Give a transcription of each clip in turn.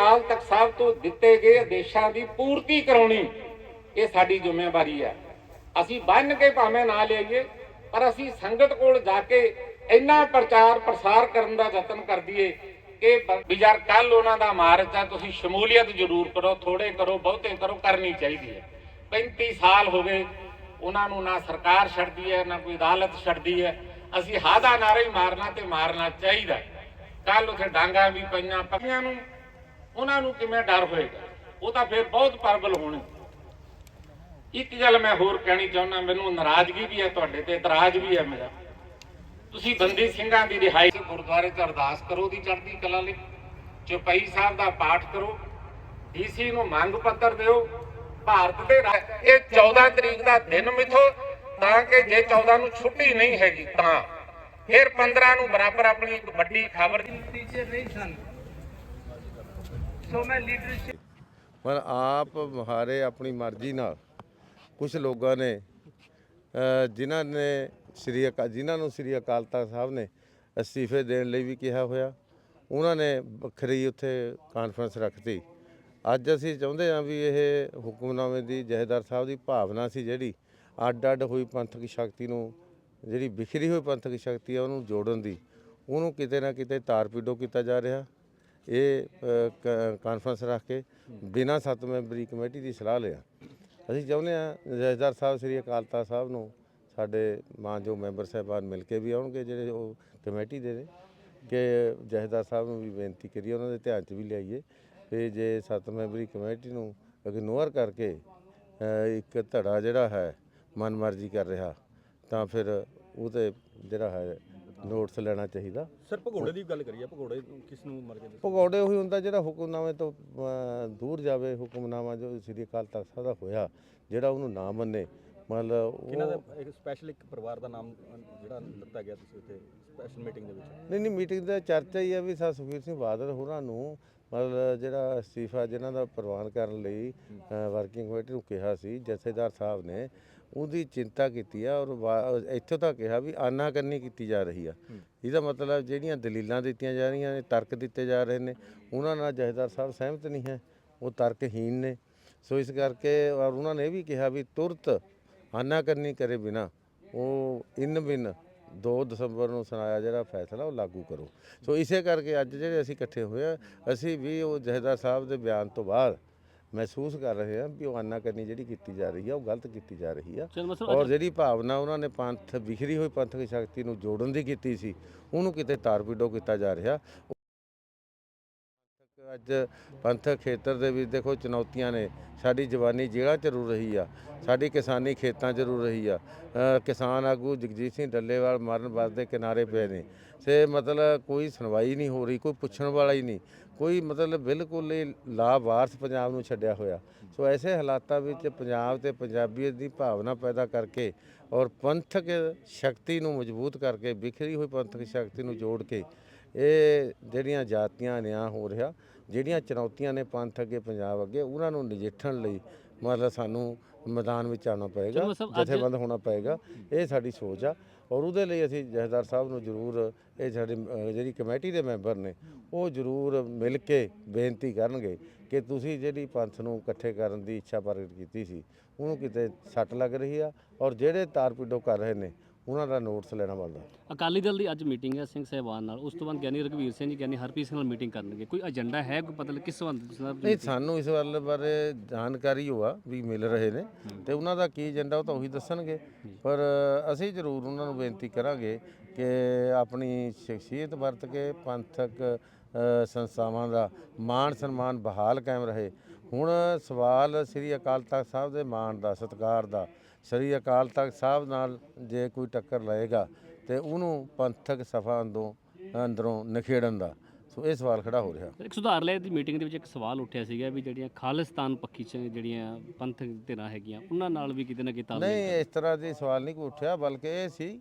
ਅਕਾਲ ਤਖਤ ਸਾਹਿਬ ਤੋਂ ਦਿੱਤੇ ਗਏ ਆਦੇਸ਼ਾਂ ਦੀ ਪੂਰਤੀ ਕਰਾਉਣੀ, ਇਹ ਸਾਡੀ ਜ਼ਿੰਮੇਵਾਰੀ ਹੈ। ਅਸੀਂ ਬੰਨ ਕੇ ਭਾਵੇਂ ਨਾ ਲਿਆਈਏ, ਪਰ ਅਸੀਂ ਸੰਗਤ ਕੋਲ ਜਾ ਕੇ ਇੰਨਾ ਪ੍ਰਚਾਰ ਪ੍ਰਸਾਰ ਕਰਨ ਦਾ ਯਤਨ ਕਰ ਦਈਏ ਕਿ ਵੀ ਯਾਰ ਕੱਲ ਉਹਨਾਂ ਦਾ ਮਾਰਚ ਆ, ਤੁਸੀਂ ਸ਼ਮੂਲੀਅਤ ਜ਼ਰੂਰ ਕਰੋ ਥੋੜੇ ਕਰੋ, ਬਹੁਤੇ ਕਰੋ, ਕਰਨੀ ਚਾਹੀਦੀ ਹੈ। 35 ਸਾਲ ਹੋ ਗਏ, ਉਹਨਾਂ ਨੂੰ ਨਾ ਸਰਕਾਰ ਛੱਡਦੀ ਹੈ, ਨਾ ਕੋਈ ਅਦਾਲਤ ਛੱਡਦੀ ਹੈ। ਅਸੀਂ ਹਾਦਾ ਨਾਰਾ ਹੀ ਮਾਰਨਾ ਤੇ ਮਾਰਨਾ ਚਾਹੀਦਾ। ਕੱਲ ਉਥੇ ਡਾਂਗਾ ਵੀ ਪਈਆਂ, ਪੱਕੀਆਂ ਨੂੰ ਉਹਨਾਂ ਨੂੰ ਕਿਵੇਂ ਡਰ ਹੋਏਗਾ? ਉਹ ਤਾਂ ਫਿਰ ਬਹੁਤ ਪਰਬਲ ਹੋਣੇ। ਇੱਕ ਗੱਲ ਮੈਂ ਹੋਰ ਕਹਿਣੀ ਚਾਹੁੰਦਾ, ਮੈਨੂੰ ਨਾਰਾਜ਼ਗੀ ਵੀ ਹੈ ਤੁਹਾਡੇ ਤੇ, ਇਤਰਾਜ਼ ਵੀ ਹੈ ਮੇਰਾ। ਤੁਸੀਂ ਬੰਦੀ ਸਿੰਘਾਂ ਦੀ ਰਿਹਾਈ ਗੁਰਦੁਆਰੇ 'ਚ ਅਰਦਾਸ ਕਰੋ ਦੀ ਚੜ੍ਹਦੀ ਕਲਾ ਲਈ। ਚੌਪਈ ਸਾਹਿਬ ਦਾ ਪਾਠ ਕਰੋ। ਡੀਸੀ ਨੂੰ ਮੰਗ ਪੱਤਰ ਦਿਓ। ਭਾਰਤ ਦੇ ਰਾ- ਇਹ 14 ਤਰੀਕ ਦਾ ਦਿਨ ਮਿਥੋ, ਤਾਂ ਕਿ ਜੇ 14 ਨੂੰ ਛੁੱਟੀ ਨਹੀਂ ਹੈਗੀ ਤਾਂ। ਫਿਰ 15 ਨੂੰ ਬਰਾਬਰ ਆਪਣੀ ਇੱਕ ਵੱਡੀ ਖਬਰ ਟੀਚਰ ਨਹੀਂ ਸਨ। ਸੋ ਮੈਂ ਲੀਡਰਸ਼ਿਪ ਪਰ ਆਪ ਮੁਹਾਰੇ ਆਪਣੀ ਮਰਜ਼ੀ ਨਾਲ ਕੁਝ ਲੋਕਾਂ ਨੇ ਜਿਨ੍ਹਾਂ ਨੇ ਸ੍ਰੀ ਅਕਾ, ਜਿਨ੍ਹਾਂ ਨੂੰ ਸ੍ਰੀ ਅਕਾਲ ਤਖਤ ਸਾਹਿਬ ਨੇ ਅਸਤੀਫੇ ਦੇਣ ਲਈ ਵੀ ਕਿਹਾ ਹੋਇਆ, ਉਹਨਾਂ ਨੇ ਵੱਖਰੀ ਉੱਥੇ ਕਾਨਫਰੰਸ ਰੱਖਤੀ। ਅੱਜ ਅਸੀਂ ਚਾਹੁੰਦੇ ਹਾਂ ਵੀ ਇਹ ਹੁਕਮਨਾਮੇ ਦੀ ਜਹੇਦਾਰ ਸਾਹਿਬ ਦੀ ਭਾਵਨਾ ਸੀ ਜਿਹੜੀ ਅੱਡ ਅੱਡ ਹੋਈ ਪੰਥਕ ਸ਼ਕਤੀ ਨੂੰ, ਜਿਹੜੀ ਵਿਖਰੀ ਹੋਈ ਪੰਥਕ ਸ਼ਕਤੀ ਆ ਉਹਨੂੰ ਜੋੜਨ ਦੀ, ਉਹਨੂੰ ਕਿਤੇ ਨਾ ਕਿਤੇ ਤਾਰਪੀਡੋ ਕੀਤਾ ਜਾ ਰਿਹਾ। ਇਹ ਕ- ਕਾਨਫਰੰਸ ਰੱਖ ਕੇ ਬਿਨਾਂ ਸੱਤ ਮੈਂਬਰੀ ਕਮੇਟੀ ਦੀ ਸਲਾਹ ਲਿਆ। ਅਸੀਂ ਚਾਹੁੰਦੇ ਹਾਂ ਜਥੇਦਾਰ ਸਾਹਿਬ, ਸ੍ਰੀ ਅਕਾਲ ਤਖਤ ਸਾਹਿਬ ਨੂੰ ਸਾਡੇ ਮਾਨਯੋਗ ਮੈਂਬਰ ਸਾਹਿਬਾਨ ਮਿਲ ਕੇ ਵੀ ਆਉਣਗੇ, ਜਿਹੜੇ ਉਹ ਕਮੇਟੀ ਦੇ ਨੇ, ਕਿ ਜੈਦਾਰ ਸਾਹਿਬ ਨੂੰ ਵੀ ਬੇਨਤੀ ਕਰੀਏ, ਉਹਨਾਂ ਦੇ ਧਿਆਨ 'ਚ ਵੀ ਲਿਆਈਏ। ਕਿ ਜੇ ਸੱਤ ਮੈਂਬਰੀ ਕਮੇਟੀ ਨੂੰ ਇਗਨੋਰ ਕਰਕੇ ਇੱਕ ਧੜਾ ਜਿਹੜਾ ਹੈ ਮਨਮਰਜ਼ੀ ਕਰ ਰਿਹਾ, ਤਾਂ ਫਿਰ ਉਹ ਤੇ ਜਿਹੜਾ ਹੈ ਨੋਟਿਸ ਲੈਣਾ ਚਾਹੀਦਾ। ਸਰ ਭਗੌੜੇ ਦੀ ਗੱਲ ਕਰੀਏ ਭਗੌੜੇ ਕਿਸ ਨੂੰ ਮਰ ਦੱਸੋ? ਭਗੌੜੇ ਉਹੀ ਹੁੰਦਾ ਜਿਹੜਾ ਹੁਕਮਨਾਮੇ ਤੋਂ ਅਹ, ਦੂਰ ਜਾਵੇ ਹੁਕਮਨਾਮਾ ਜੋ ਸ੍ਰੀ ਅਕਾਲ ਤਖਤ ਸਾਹਿਬ ਦਾ ਹੋਇਆ ਜਿਹੜਾ ਉਹਨੂੰ ਨਾ ਮੰਨੇ। ਮਤਲਬ ਕਿਹਨਾਂ ਦਾ ਉਹ ਇੱਕ ਸਪੈਸ਼ਲ ਇੱਕ ਪਰਿਵਾਰ ਦਾ ਨਾਮ ਜਿਹੜਾ ਲੱਤਾ ਗਿਆ ਤੁਸੀਂ ਉੱਥੇ ਸਪੈਸ਼ਲ ਮੀਟਿੰਗ ਦੇ ਵਿੱਚ? ਨਹੀਂ ਨਹੀਂ ਮੀਟਿੰਗ ਦਾ ਚਰਚਾ ਹੀ ਹੈ ਵੀ ਸਰ ਸੁਖਬੀਰ ਸਿੰਘ ਬਾਦਲ ਹੋਰਾਂ ਨੂੰ ਮਤਲਬ ਜਿਹੜਾ ਅਸਤੀਫਾ ਜਿਨ੍ਹਾਂ ਦਾ ਪ੍ਰਵਾਨ ਕਰਨ ਲਈ ਵਰਕਿੰਗ ਕਮੇਟੀ ਨੂੰ ਕਿਹਾ ਸੀ ਜਥੇਦਾਰ ਸਾਹਿਬ ਨੇ। ਉਹਦੀ ਚਿੰਤਾ ਕੀਤੀ ਆ ਔਰ ਇੱਥੋਂ ਤੱਕ ਕਿਹਾ ਵੀ ਆਨਾਕਾਨੀ ਕੀਤੀ ਜਾ ਰਹੀ ਆ। ਇਹਦਾ ਮਤਲਬ ਜਿਹੜੀਆਂ ਦਲੀਲਾਂ ਦਿੱਤੀਆਂ ਜਾ ਰਹੀਆਂ ਨੇ ਤਰਕ ਦਿੱਤੇ ਜਾ ਰਹੇ ਨੇ ਉਹਨਾਂ ਨਾਲ ਜਥੇਦਾਰ ਸਾਹਿਬ ਸਹਿਮਤ ਨਹੀਂ ਹੈ। ਉਹ ਤਰਕਹੀਨ ਨੇ। ਸੋ ਇਸ ਕਰਕੇ ਔਰ ਉਹਨਾਂ ਨੇ ਇਹ ਵੀ ਕਿਹਾ ਵੀ ਤੁਰਤ ਆਨਾਕਾਨੀ ਕਰੇ ਬਿਨਾ ਉਹ ਇਨ ਬਿਨ 2 ਦਸੰਬਰ ਨੂੰ ਸੁਣਾਇਆ ਜਿਹੜਾ ਫੈਸਲਾ ਉਹ ਲਾਗੂ ਕਰੋ। ਸੋ ਇਸੇ ਕਰਕੇ ਅੱਜ ਜਿਹੜੇ ਅਸੀਂ ਇਕੱਠੇ ਹੋਏ ਆ ਅਸੀਂ ਵੀ ਉਹ ਜਹੇਦਾਰ ਸਾਹਿਬ ਦੇ ਬਿਆਨ ਤੋਂ ਬਾਅਦ ਮਹਿਸੂਸ ਕਰ ਰਹੇ ਹਾਂ ਵੀ ਉਹ ਆਨਾਕਾਨੀ ਜਿਹੜੀ ਕੀਤੀ ਜਾ ਰਹੀ ਆ ਉਹ ਗਲਤ ਕੀਤੀ ਜਾ ਰਹੀ ਆ। ਔਰ ਜਿਹੜੀ ਭਾਵਨਾ ਉਹਨਾਂ ਨੇ ਪੰਥ ਵਿਖਰੀ ਹੋਈ ਪੰਥਕ ਸ਼ਕਤੀ ਨੂੰ ਜੋੜਨ ਦੀ ਕੀਤੀ ਸੀ ਉਹਨੂੰ ਕਿਤੇ ਤਾਰਪੀਡੋ ਕੀਤਾ ਜਾ ਰਿਹਾ। ਅੱਜ ਪੰਥਕ ਖੇਤਰ ਦੇ ਵਿੱਚ ਦੇਖੋ ਚੁਣੌਤੀਆਂ ਨੇ ਸਾਡੀ ਜਵਾਨੀ ਜੇਲ੍ਹਾਂ ਚ ਰੂ ਰਹੀ ਆ ਸਾਡੀ ਕਿਸਾਨੀ ਖੇਤਾਂ ਚ ਰੂ ਰਹੀ ਆ ਕਿਸਾਨ ਆਗੂ ਜਗਜੀਤ ਸਿੰਘ ਡੱਲੇਵਾਲ ਮਰਨ ਬਸ ਦੇ ਕਿਨਾਰੇ ਪਏ ਨੇ। ਸੇ ਮਤਲਬ ਕੋਈ ਸੁਣਵਾਈ ਨਹੀਂ ਹੋ ਰਹੀ ਕੋਈ ਪੁੱਛਣ ਵਾਲਾ ਹੀ ਨਹੀਂ। ਕੋਈ ਮਤਲਬ ਬਿਲਕੁਲ ਹੀ ਲਾਵਾਰਸ ਪੰਜਾਬ ਨੂੰ ਛੱਡਿਆ ਹੋਇਆ। ਸੋ ਐਸੇ ਹਾਲਾਤਾਂ ਵਿੱਚ ਪੰਜਾਬ ਤੇ ਪੰਜਾਬੀਅਤ ਦੀ ਭਾਵਨਾ ਪੈਦਾ ਕਰਕੇ ਔਰ ਪੰਥਕ ਸ਼ਕਤੀ ਨੂੰ ਮਜ਼ਬੂਤ ਕਰਕੇ ਵਿਖਰੀ ਹੋਈ ਪੰਥਕ ਸ਼ਕਤੀ ਨੂੰ ਜੋੜ ਕੇ ਇਹ ਜਿਹੜੀਆਂ ਜਾਤੀਆਂ ਨਿਆਂ ਹੋ ਰਿਹਾ ਜਿਹੜੀਆਂ ਚੁਣੌਤੀਆਂ ਨੇ ਪੰਥ ਅੱਗੇ ਪੰਜਾਬ ਅੱਗੇ ਉਹਨਾਂ ਨੂੰ ਨਜਿੱਠਣ ਲਈ ਮਤਲਬ ਸਾਨੂੰ ਮੈਦਾਨ ਵਿੱਚ ਆਉਣਾ ਪਏਗਾ ਜਥੇਬੰਦ ਹੋਣਾ ਪਏਗਾ। ਇਹ ਸਾਡੀ ਸੋਚ ਆ। ਔਰ ਉਹਦੇ ਲਈ ਅਸੀਂ ਜਥੇਦਾਰ ਸਾਹਿਬ ਨੂੰ ਜ਼ਰੂਰ, ਇਹ ਸਾਡੀ ਜਿਹੜੀ ਕਮੇਟੀ ਦੇ ਮੈਂਬਰ ਨੇ, ਉਹ ਜ਼ਰੂਰ ਮਿਲ ਕੇ ਬੇਨਤੀ ਕਰਨਗੇ ਕਿ ਤੁਸੀਂ ਜਿਹੜੀ ਪੰਥ ਨੂੰ ਇਕੱਠੇ ਕਰਨ ਦੀ ਇੱਛਾ ਪ੍ਰਗਟ ਕੀਤੀ ਸੀ, ਉਹਨੂੰ ਕਿਤੇ ਸੱਟ ਲੱਗ ਰਹੀ ਆ ਔਰ ਜਿਹੜੇ ਤਾਰਪੀਡੋ ਕਰ ਰਹੇ ਨੇ ਉਹਨਾਂ ਦਾ ਨੋਟਿਸ ਲੈਣਾ ਬਣਦਾ। ਅਕਾਲੀ ਦਲ ਦੀ ਅੱਜ ਮੀਟਿੰਗ ਹੈ ਸਿੰਘ ਸਾਹਿਬਾਨ ਨਾਲ। ਉਸ ਤੋਂ ਬਾਅਦ ਗਿਆਨੀ ਰਘਵੀਰ ਸਿੰਘ ਜੀ ਗਿਆਨੀ ਹਰਪ੍ਰੀਤ ਸਿੰਘ ਨਾਲ ਮੀਟਿੰਗ ਕਰਨਗੇ। ਕੋਈ ਏਜੰਡਾ ਹੈ? ਕੋਈ ਪਤਾ ਕਿਸ ਸੰਬੰਧ ਵਿੱਚ ਨਹੀਂ ਸਾਨੂੰ ਇਸ ਵੱਲ ਬਾਰੇ ਜਾਣਕਾਰੀ ਹੋਆ ਵੀ ਮਿਲ ਰਹੇ ਨੇ। ਤੇ ਉਹਨਾਂ ਦਾ ਕੀ ਏਜੰਡਾ ਉਹ ਤਾਂ ਉਹੀ ਦੱਸਣਗੇ। ਪਰ ਅਸੀਂ ਜ਼ਰੂਰ ਉਹਨਾਂ ਨੂੰ ਬੇਨਤੀ ਕਰਾਂਗੇ ਕਿ ਆਪਣੀ ਸ਼ਖਸੀਅਤ ਵਰਤ ਕੇ ਪੰਥਕ ਅ, ਸੰਸਥਾਵਾਂ ਦਾ ਮਾਣ ਸਨਮਾਨ ਬਹਾਲ ਕਾਇਮ ਰਹੇ। ਹੁਣ ਸਵਾਲ ਸ੍ਰੀ ਅਕਾਲ ਤਖਤ ਸਾਹਿਬ ਦੇ ਮਾਣ ਦਾ ਸਤਿਕਾਰ ਦਾ ਸ੍ਰੀ ਅਕਾਲ ਤਖਤ ਸਾਹਿਬ ਨਾਲ ਜੇ ਕੋਈ ਟੱਕਰ ਲਏਗਾ ਤੇ ਉਹਨੂੰ ਪੰਥਕ ਸਫਾ ਅੰਦਰੋਂ ਅੰਦਰੋਂ ਨਿਖੇੜਨ ਦਾ। ਸੋ ਇਹ ਸਵਾਲ ਖੜਾ ਹੋ ਰਿਹਾ। ਇੱਕ ਸੁਧਾਰ ਲੈ ਦੀ ਮੀਟਿੰਗ ਦੇ ਵਿੱਚ ਇੱਕ ਸਵਾਲ ਉੱਠਿਆ ਸੀਗਾ ਵੀ ਜਿਹੜੀਆਂ ਖਾਲਿਸਤਾਨ ਪੱਖੀ ਚ ਜਿਹੜੀਆਂ ਪੰਥਕ ਧਿਰਾਂ ਹੈਗੀਆਂ ਉਹਨਾਂ ਨਾਲ ਵੀ ਕਿਤੇ ਨਾ ਕਿਤੇ ਨਹੀਂ ਇਸ ਤਰ੍ਹਾਂ ਦੀ ਸਵਾਲ ਨਹੀਂ ਕੋਈ ਉੱਠਿਆ ਬਲਕਿ ਇਹ ਸੀ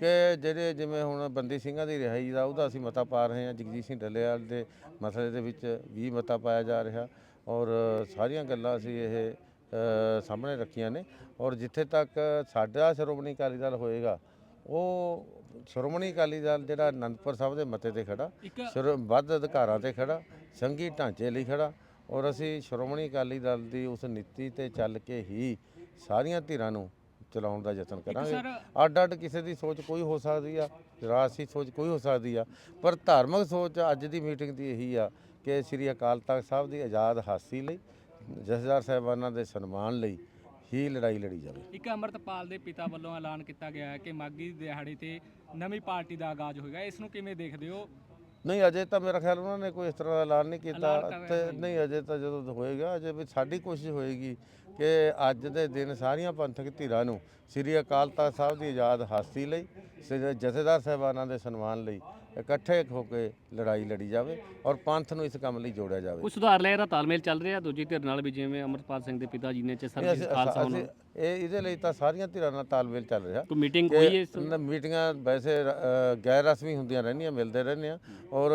ਕਿ ਜਿਹੜੇ ਜਿਵੇਂ ਹੁਣ ਬੰਦੀ ਸਿੰਘਾਂ ਦੀ ਰਿਹਾਈ ਦਾ ਉਹਦਾ ਅਸੀਂ ਮਤਾ ਪਾ ਰਹੇ ਹਾਂ ਜਗਜੀਤ ਸਿੰਘ ਡੱਲੇਵਾਲ ਦੇ ਮਸਲੇ ਦੇ ਵਿੱਚ ਵੀ ਮਤਾ ਪਾਇਆ ਜਾ ਰਿਹਾ ਔਰ ਸਾਰੀਆਂ ਗੱਲਾਂ ਅਸੀਂ ਇਹ ਸਾਹਮਣੇ ਰੱਖੀਆਂ ਨੇ ਔਰ ਜਿੱਥੇ ਤੱਕ ਸਾਡਾ ਸ਼੍ਰੋਮਣੀ ਅਕਾਲੀ ਦਲ ਹੋਏਗਾ ਉਹ ਸ਼੍ਰੋਮਣੀ ਅਕਾਲੀ ਦਲ ਜਿਹੜਾ ਅਨੰਦਪੁਰ ਸਾਹਿਬ ਦੇ ਮੱਥੇ ਤੇ ਖੜਾ ਵੱਧ ਅਧਿਕਾਰਾਂ ਤੇ ਖੜਾ ਸੰਘੀ ਢਾਂਚੇ ਲਈ ਖੜਾ ਔਰ ਅਸੀਂ ਸ਼੍ਰੋਮਣੀ ਅਕਾਲੀ ਦਲ ਦੀ ਉਸ ਨੀਤੀ ਤੇ ਚੱਲ ਕੇ ਹੀ ਸਾਰੀਆਂ ਧਿਰਾਂ ਨੂੰ ਚਲਾਉਣ ਦਾ ਯਤਨ ਕਰਾਂਗੇ। ਅੱਡ ਅੱਡ ਕਿਸੇ ਦੀ ਸੋਚ ਕੋਈ ਹੋ ਸਕਦੀ ਆ ਰਾਜਸੀ ਸੋਚ ਕੋਈ ਹੋ ਸਕਦੀ ਆ ਪਰ ਧਾਰਮਿਕ ਸੋਚ ਅੱਜ ਦੀ ਮੀਟਿੰਗ ਦੀ ਇਹੀ ਆ ਕਿ ਸ੍ਰੀ ਅਕਾਲ ਤਖਤ ਸਾਹਿਬ ਦੀ ਆਜ਼ਾਦ ਹਾਸੀ ਲਈ ਜਥੇਦਾਰ ਸਾਹਿਬਾਨਾਂ ਦੇ ਸਨਮਾਨ ਲਈ ਹੀ ਲੜਾਈ ਲੜੀ ਜਾਵੇ। ਇੱਕ ਅਮਰਤਪਾਲ ਦੇ ਪਿਤਾ ਵੱਲੋਂ ਐਲਾਨ ਕੀਤਾ ਗਿਆ ਹੈ ਕਿ ਮਾਗੀ ਦਿਹਾੜੇ ਤੇ ਨਵੀਂ ਪਾਰਟੀ ਦਾ ਆਗਾਜ਼ ਹੋਏਗਾ। ਇਸ ਨੂੰ ਕਿਵੇਂ ਦੇਖਦੇ ਹੋ? ਨਹੀਂ ਅਜੇ ਤਾਂ ਮੇਰਾ ਖਿਆਲ ਉਹਨਾਂ ਨੇ ਕੋਈ ਇਸ ਤਰ੍ਹਾਂ ਦਾ ਐਲਾਨ ਨਹੀਂ ਕੀਤਾ। ਐਲਾਨ ਤੇ ਨਹੀਂ। ਅਜੇ ਤਾਂ ਜਦੋਂ ਹੋਏਗਾ ਅਜੇ ਵੀ ਸਾਡੀ ਕੋਸ਼ਿਸ਼ ਹੋਏਗੀ ਕਿ ਅੱਜ ਦੇ ਦਿਨ ਸਾਰੀਆਂ ਪੰਥਕ ਧਿਰਾਂ ਨੂੰ ਸ੍ਰੀ ਅਕਾਲ ਤਖਤ ਸਾਹਿਬ ਦੀ ਆਜ਼ਾਦ ਹਾਸੀ ਲਈ ਸ੍ਰੀ ਜਥੇਦਾਰ ਸਾਹਿਬਾਨਾਂ ਦੇ ਸਨਮਾਨ ਲਈ ਇਕੱਠੇ ਹੋ ਕੇ ਲੜਾਈ ਲੜੀ ਜਾਵੇ ਔਰ ਪੰਥ ਨੂੰ ਇਸ ਕੰਮ ਲਈ ਜੋੜਿਆ ਜਾਵੇ। ਕੁਝ ਸੁਧਾਰ ਲਿਆ ਦਾ ਤਾਲਮੇਲ ਚੱਲ ਰਿਹਾ? ਦੂਜੀ ਧਿਰ ਨਾਲ ਵੀ ਜਿਵੇਂ ਅਮਰਪਾਲ ਸਿੰਘ ਦੇ ਪਿਤਾ ਜੀ ਨੇ ਚ ਸਰਬਜੀਤ ਖਾਲਸਾ ਉਹਨਾਂ ਇਹ ਇਹਦੇ ਲਈ ਤਾਂ ਸਾਰੀਆਂ ਧਿਰਾਂ ਨਾਲ ਤਾਲਮੇਲ ਚੱਲ ਰਿਹਾ। ਕੋਈ ਮੀਟਿੰਗ ਹੋਈ ਹੈ ਇਸ ਮੀਟਿੰਗਾਂ ਵੈਸੇ ਗੈਰ ਰਸਮੀ ਹੁੰਦੀਆਂ ਰਹਿੰਦੀਆਂ ਮਿਲਦੇ ਰਹਿੰਦੇ ਆ। ਔਰ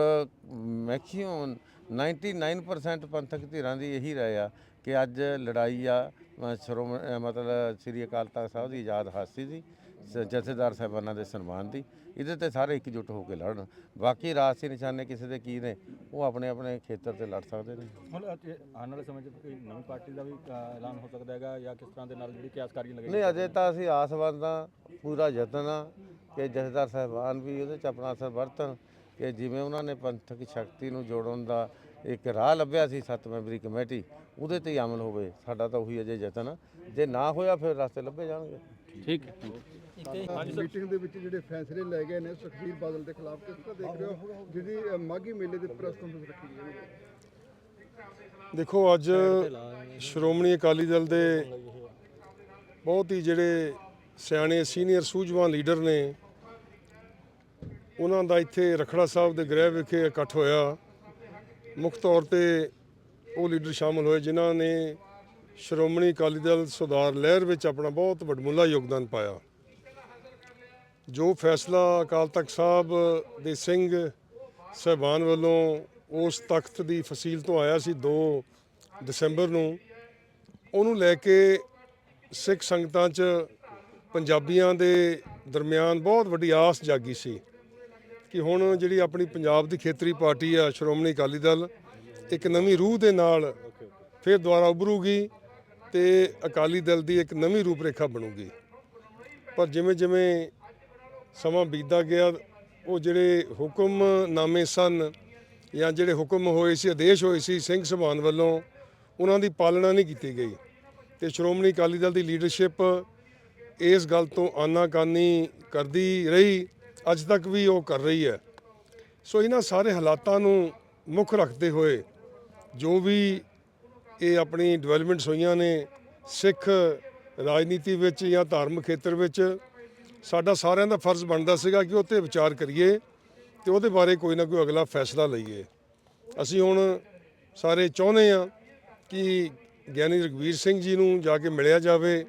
ਮੈਕਸਿਮਮ 99% ਪੰਥਕ ਧਿਰਾਂ ਦੀ ਇਹੀ ਰਾਏ ਆ ਕਿ ਅੱਜ ਲੜਾਈ ਆ ਮਤਲਬ ਸ੍ਰੀ ਅਕਾਲ ਤਖਤ ਸਾਹਿਬ ਦੀ ਆਜ਼ਾਦ ਹਾਸੀ ਦੀ ਸ- ਜਥੇਦਾਰ ਸਾਹਿਬਾਨਾਂ ਦੇ ਸਨਮਾਨ ਦੀ। ਇਹਦੇ ਤੇ ਸਾਰੇ ਇਕਜੁੱਟ ਹੋ ਕੇ ਲੜਨ। ਬਾਕੀ ਰਾਜਸੀ ਨਿਸ਼ਾਨੇ ਕਿਸੇ ਦੇ ਕੀ ਨੇ ਉਹ ਆਪਣੇ ਆਪਣੇ ਖੇਤਰ ਤੇ ਲੜ ਸਕਦੇ ਨੇ। ਹੁਣ ਅੱਜ ਆਉਣ ਵਾਲੇ ਸਮੇਂ 'ਚ ਕੋਈ ਨਵੀਂ ਪਾਰਟੀ ਦਾ ਵੀ ਅ, ਐਲਾਨ ਹੋ ਸਕਦਾ ਹੈਗਾ ਜਾਂ ਕਿਸ ਤਰ੍ਹਾਂ ਦੇ ਨਾਲ ਜਿਹੜੀ ਕਿਆਸਕਾਰੀ ਲਗਾਈ ਨਹੀਂ ਅਜੇ ਤਾਂ ਅਸੀਂ ਆਸਵੰਦ ਹਾਂ ਪੂਰਾ ਯਤਨ ਆ ਕਿ ਜਥੇਦਾਰ ਸਾਹਿਬਾਨ ਵੀ ਉਹਦੇ ਚ ਆਪਣਾ ਅਸਰ ਵਰਤਣ ਕਿ ਜਿਵੇਂ ਉਹਨਾਂ ਨੇ ਪੰਥਕ ਸ਼ਕਤੀ ਨੂੰ ਜੋੜਨ ਦਾ ਇੱਕ ਰਾਹ ਲੱਭਿਆ ਸੀ ਸੱਤ ਮੈਂਬਰੀ ਕਮੇਟੀ ਉਹਦੇ ਤੇ ਹੀ ਅਮਲ ਹੋਵੇ ਸਾਡਾ ਤਾਂ ਉਹੀ ਅਜੇ ਯਤਨ ਆ। ਜੇ ਨਾ ਹੋਇਆ ਫਿਰ ਰਸਤੇ ਲੱਭੇ ਜਾਣਗੇ। ਠੀਕ ਹੈ। ਮੀਟਿੰਗ ਦੇ ਵਿੱਚ ਜਿਹੜੇ ਫੈਸਲੇ ਲਏ ਗਏ ਨੇ ਸੁਖਬੀਰ ਬਾਦਲ ਦੇ ਖਿਲਾਫ ਕਿਸ ਤਰ੍ਹਾਂ ਦੇਖ ਰਹੇ ਹੋ? ਜਿਹੜੀ ਮਾਘੀ ਮੇਲੇ ਦੇ ਪ੍ਰੈਸ ਕਾਨਫਰੰਸ ਰੱਖੀ ਗਈ ਹੈ। ਦੇਖੋ ਅੱਜ ਸ਼੍ਰੋਮਣੀ ਅਕਾਲੀ ਦਲ ਦੇ ਬਹੁਤ ਹੀ ਜਿਹੜੇ ਸਿਆਣੇ ਸੀਨੀਅਰ ਸੂਝਵਾਨ ਲੀਡਰ ਨੇ ਉਹਨਾਂ ਦਾ ਇੱਥੇ ਰਖੜਾ ਸਾਹਿਬ ਦੇ ਗ੍ਰਹਿ ਵਿਖੇ ਇਕੱਠ ਹੋਇਆ। ਮੁੱਖ ਤੌਰ ਤੇ ਉਹ ਲੀਡਰ ਸ਼ਾਮਲ ਹੋਏ ਜਿਨ੍ਹਾਂ ਨੇ ਸ਼੍ਰੋਮਣੀ ਅਕਾਲੀ ਦਲ ਸੁਧਾਰ ਲਹਿਰ ਵਿੱਚ ਆਪਣਾ ਬਹੁਤ ਵੱਡਮੁੱਲਾ ਯੋਗਦਾਨ ਪਾਇਆ। ਜੋ ਫੈਸਲਾ ਅਕਾਲ ਤਖਤ ਸਾਹਿਬ ਦੇ ਸਿੰਘ ਸਹਿਬਾਨ ਵੱਲੋਂ ਉਸ ਤਖਤ ਦੀ ਫਸੀਲ ਤੋਂ ਆਇਆ ਸੀ 2 ਦਸੰਬਰ ਨੂੰ, ਉਹਨੂੰ ਲੈ ਕੇ ਸਿੱਖ ਸੰਗਤਾਂ 'ਚ ਪੰਜਾਬੀਆਂ ਦੇ ਦਰਮਿਆਨ ਬਹੁਤ ਵੱਡੀ ਆਸ ਜਾਗੀ ਸੀ ਕਿ ਹੁਣ ਜਿਹੜੀ ਆਪਣੀ ਪੰਜਾਬ ਦੀ ਖੇਤਰੀ ਪਾਰਟੀ ਆ, ਸ਼੍ਰੋਮਣੀ ਅਕਾਲੀ ਦਲ, ਇੱਕ ਨਵੀਂ ਰੂਹ ਦੇ ਨਾਲ ਫਿਰ ਦੁਬਾਰਾ ਉਭਰੂਗੀ ਤੇ ਅਕਾਲੀ ਦਲ ਦੀ ਇੱਕ ਨਵੀਂ ਰੂਪਰੇਖਾ ਬਣੂਗੀ। ਪਰ ਜਿਵੇਂ ਜਿਵੇਂ ਸਮਾਂ ਬੀਤਦਾ ਗਿਆ, ਉਹ ਜਿਹੜੇ ਹੁਕਮਨਾਮੇ ਸਨ ਜਾਂ ਜਿਹੜੇ ਹੁਕਮ ਹੋਏ ਸੀ, ਆਦੇਸ਼ ਹੋਏ ਸੀ ਸਿੰਘ ਸਭਾਨ ਵੱਲੋਂ, ਉਹਨਾਂ ਦੀ ਪਾਲਣਾ ਨਹੀਂ ਕੀਤੀ ਗਈ। ਤੇ ਸ਼੍ਰੋਮਣੀ ਅਕਾਲੀ ਦਲ ਦੀ ਲੀਡਰਸ਼ਿਪ ਇਸ ਗੱਲ ਤੋਂ ਆਨਾਕਾਨੀ ਕਰਦੀ ਰਹੀ, ਅੱਜ ਤੱਕ ਵੀ ਉਹ ਕਰ ਰਹੀ ਹੈ। ਸੋ ਇਹਨਾਂ ਸਾਰੇ ਹਾਲਾਤਾਂ ਨੂੰ ਮੁੱਖ ਰੱਖਦੇ ਹੋਏ ਜੋ ਵੀ ਇਹ ਆਪਣੀ ਡਿਵੈਲਪਮੈਂਟਸ ਹੋਈਆਂ ਨੇ, ਸਿੱਖ ਰਾਜਨੀਤੀ ਵਿੱਚ ਜਾਂ ਧਾਰਮਿਕ ਖੇਤਰ ਵਿੱਚ ਸਾਡਾ ਸਾਰਿਆਂ ਦਾ ਫਰਜ਼ ਬਣਦਾ ਸੀਗਾ ਕਿ ਉਹ ਤੇ ਵਿਚਾਰ ਕਰੀਏ ਤੇ ਉਹਦੇ ਬਾਰੇ ਕੋਈ ਨਾ ਕੋਈ ਅਗਲਾ ਫੈਸਲਾ ਲਈਏ। ਅਸੀਂ ਹੁਣ ਸਾਰੇ ਚਾਹੁੰਦੇ ਆ ਕਿ ਗਿਆਨੀ ਰਗਵੀਰ ਸਿੰਘ ਜੀ ਨੂੰ ਜਾ ਕੇ ਮਿਲਿਆ ਜਾਵੇ।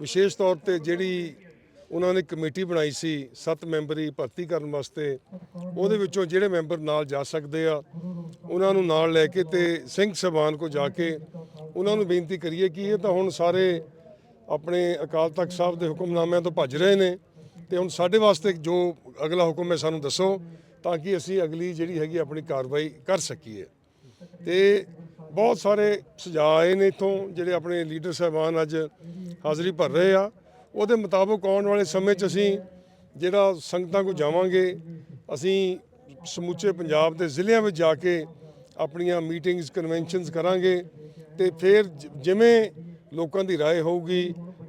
ਵਿਸ਼ੇਸ਼ ਤੌਰ ਤੇ ਜਿਹੜੀ ਉਹਨਾਂ ਨੇ ਕਮੇਟੀ ਬਣਾਈ ਸੀ ਸੱਤ ਮੈਂਬਰੀ ਭਰਤੀ ਕਰਨ ਵਾਸਤੇ, ਉਹਦੇ ਵਿੱਚੋਂ ਜਿਹੜੇ ਮੈਂਬਰ ਨਾਲ ਜਾ ਸਕਦੇ ਆ, ਉਹਨਾਂ ਨੂੰ ਨਾਲ ਲੈ ਕੇ ਤੇ ਸਿੰਘ ਸਭਾਨ ਕੋ ਜਾ ਕੇ ਉਹਨਾਂ ਨੂੰ ਬੇਨਤੀ ਕਰੀਏ ਕਿ ਇਹ ਤਾਂ ਹੁਣ ਸਾਰੇ ਆਪਣੇ ਅਕਾਲ ਤਖਤ ਸਾਹਿਬ ਦੇ ਹੁਕਮਨਾਮਿਆਂ ਤੋਂ ਭੱਜ ਰਹੇ ਨੇ ਤੇ ਹੁਣ ਸਾਡੇ ਵਾਸਤੇ ਜੋ ਅਗਲਾ ਹੁਕਮ ਹੈ ਸਾਨੂੰ ਦੱਸੋ ਤਾਂ ਕਿ ਅਸੀਂ ਅਗਲੀ ਜਿਹੜੀ ਹੈਗੀ ਆਪਣੀ ਕਾਰਵਾਈ ਕਰ ਸਕੀਏ। ਤੇ ਬਹੁਤ ਸਾਰੇ ਸੁਝਾਅ ਆਏ ਨੇ ਇਥੋਂ, ਜਿਹੜੇ ਆਪਣੇ ਲੀਡਰ ਸਾਹਿਬਾਨ ਅੱਜ ਹਾਜ਼ਰੀ ਭਰ ਰਹੇ ਆ। ਉਹਦੇ ਮੁਤਾਬਕ ਆਉਣ ਵਾਲੇ ਸਮੇਂ 'ਚ ਅਸੀਂ ਜਿਹੜਾ ਸੰਗਤਾਂ ਕੋ ਜਾਵਾਂਗੇ, ਅਸੀਂ ਸਮੁੱਚੇ ਪੰਜਾਬ ਦੇ ਜ਼ਿਲ੍ਹਿਆਂ ਵਿੱਚ ਜਾ ਕੇ ਆਪਣੀਆਂ ਮੀਟਿੰਗਸ, ਕਨਵੈਨਸ਼ਨਸ ਕਰਾਂਗੇ ਤੇ ਫਿਰ ਜਿਵੇਂ ਲੋਕਾਂ ਦੀ رائے ਹੋਊਗੀ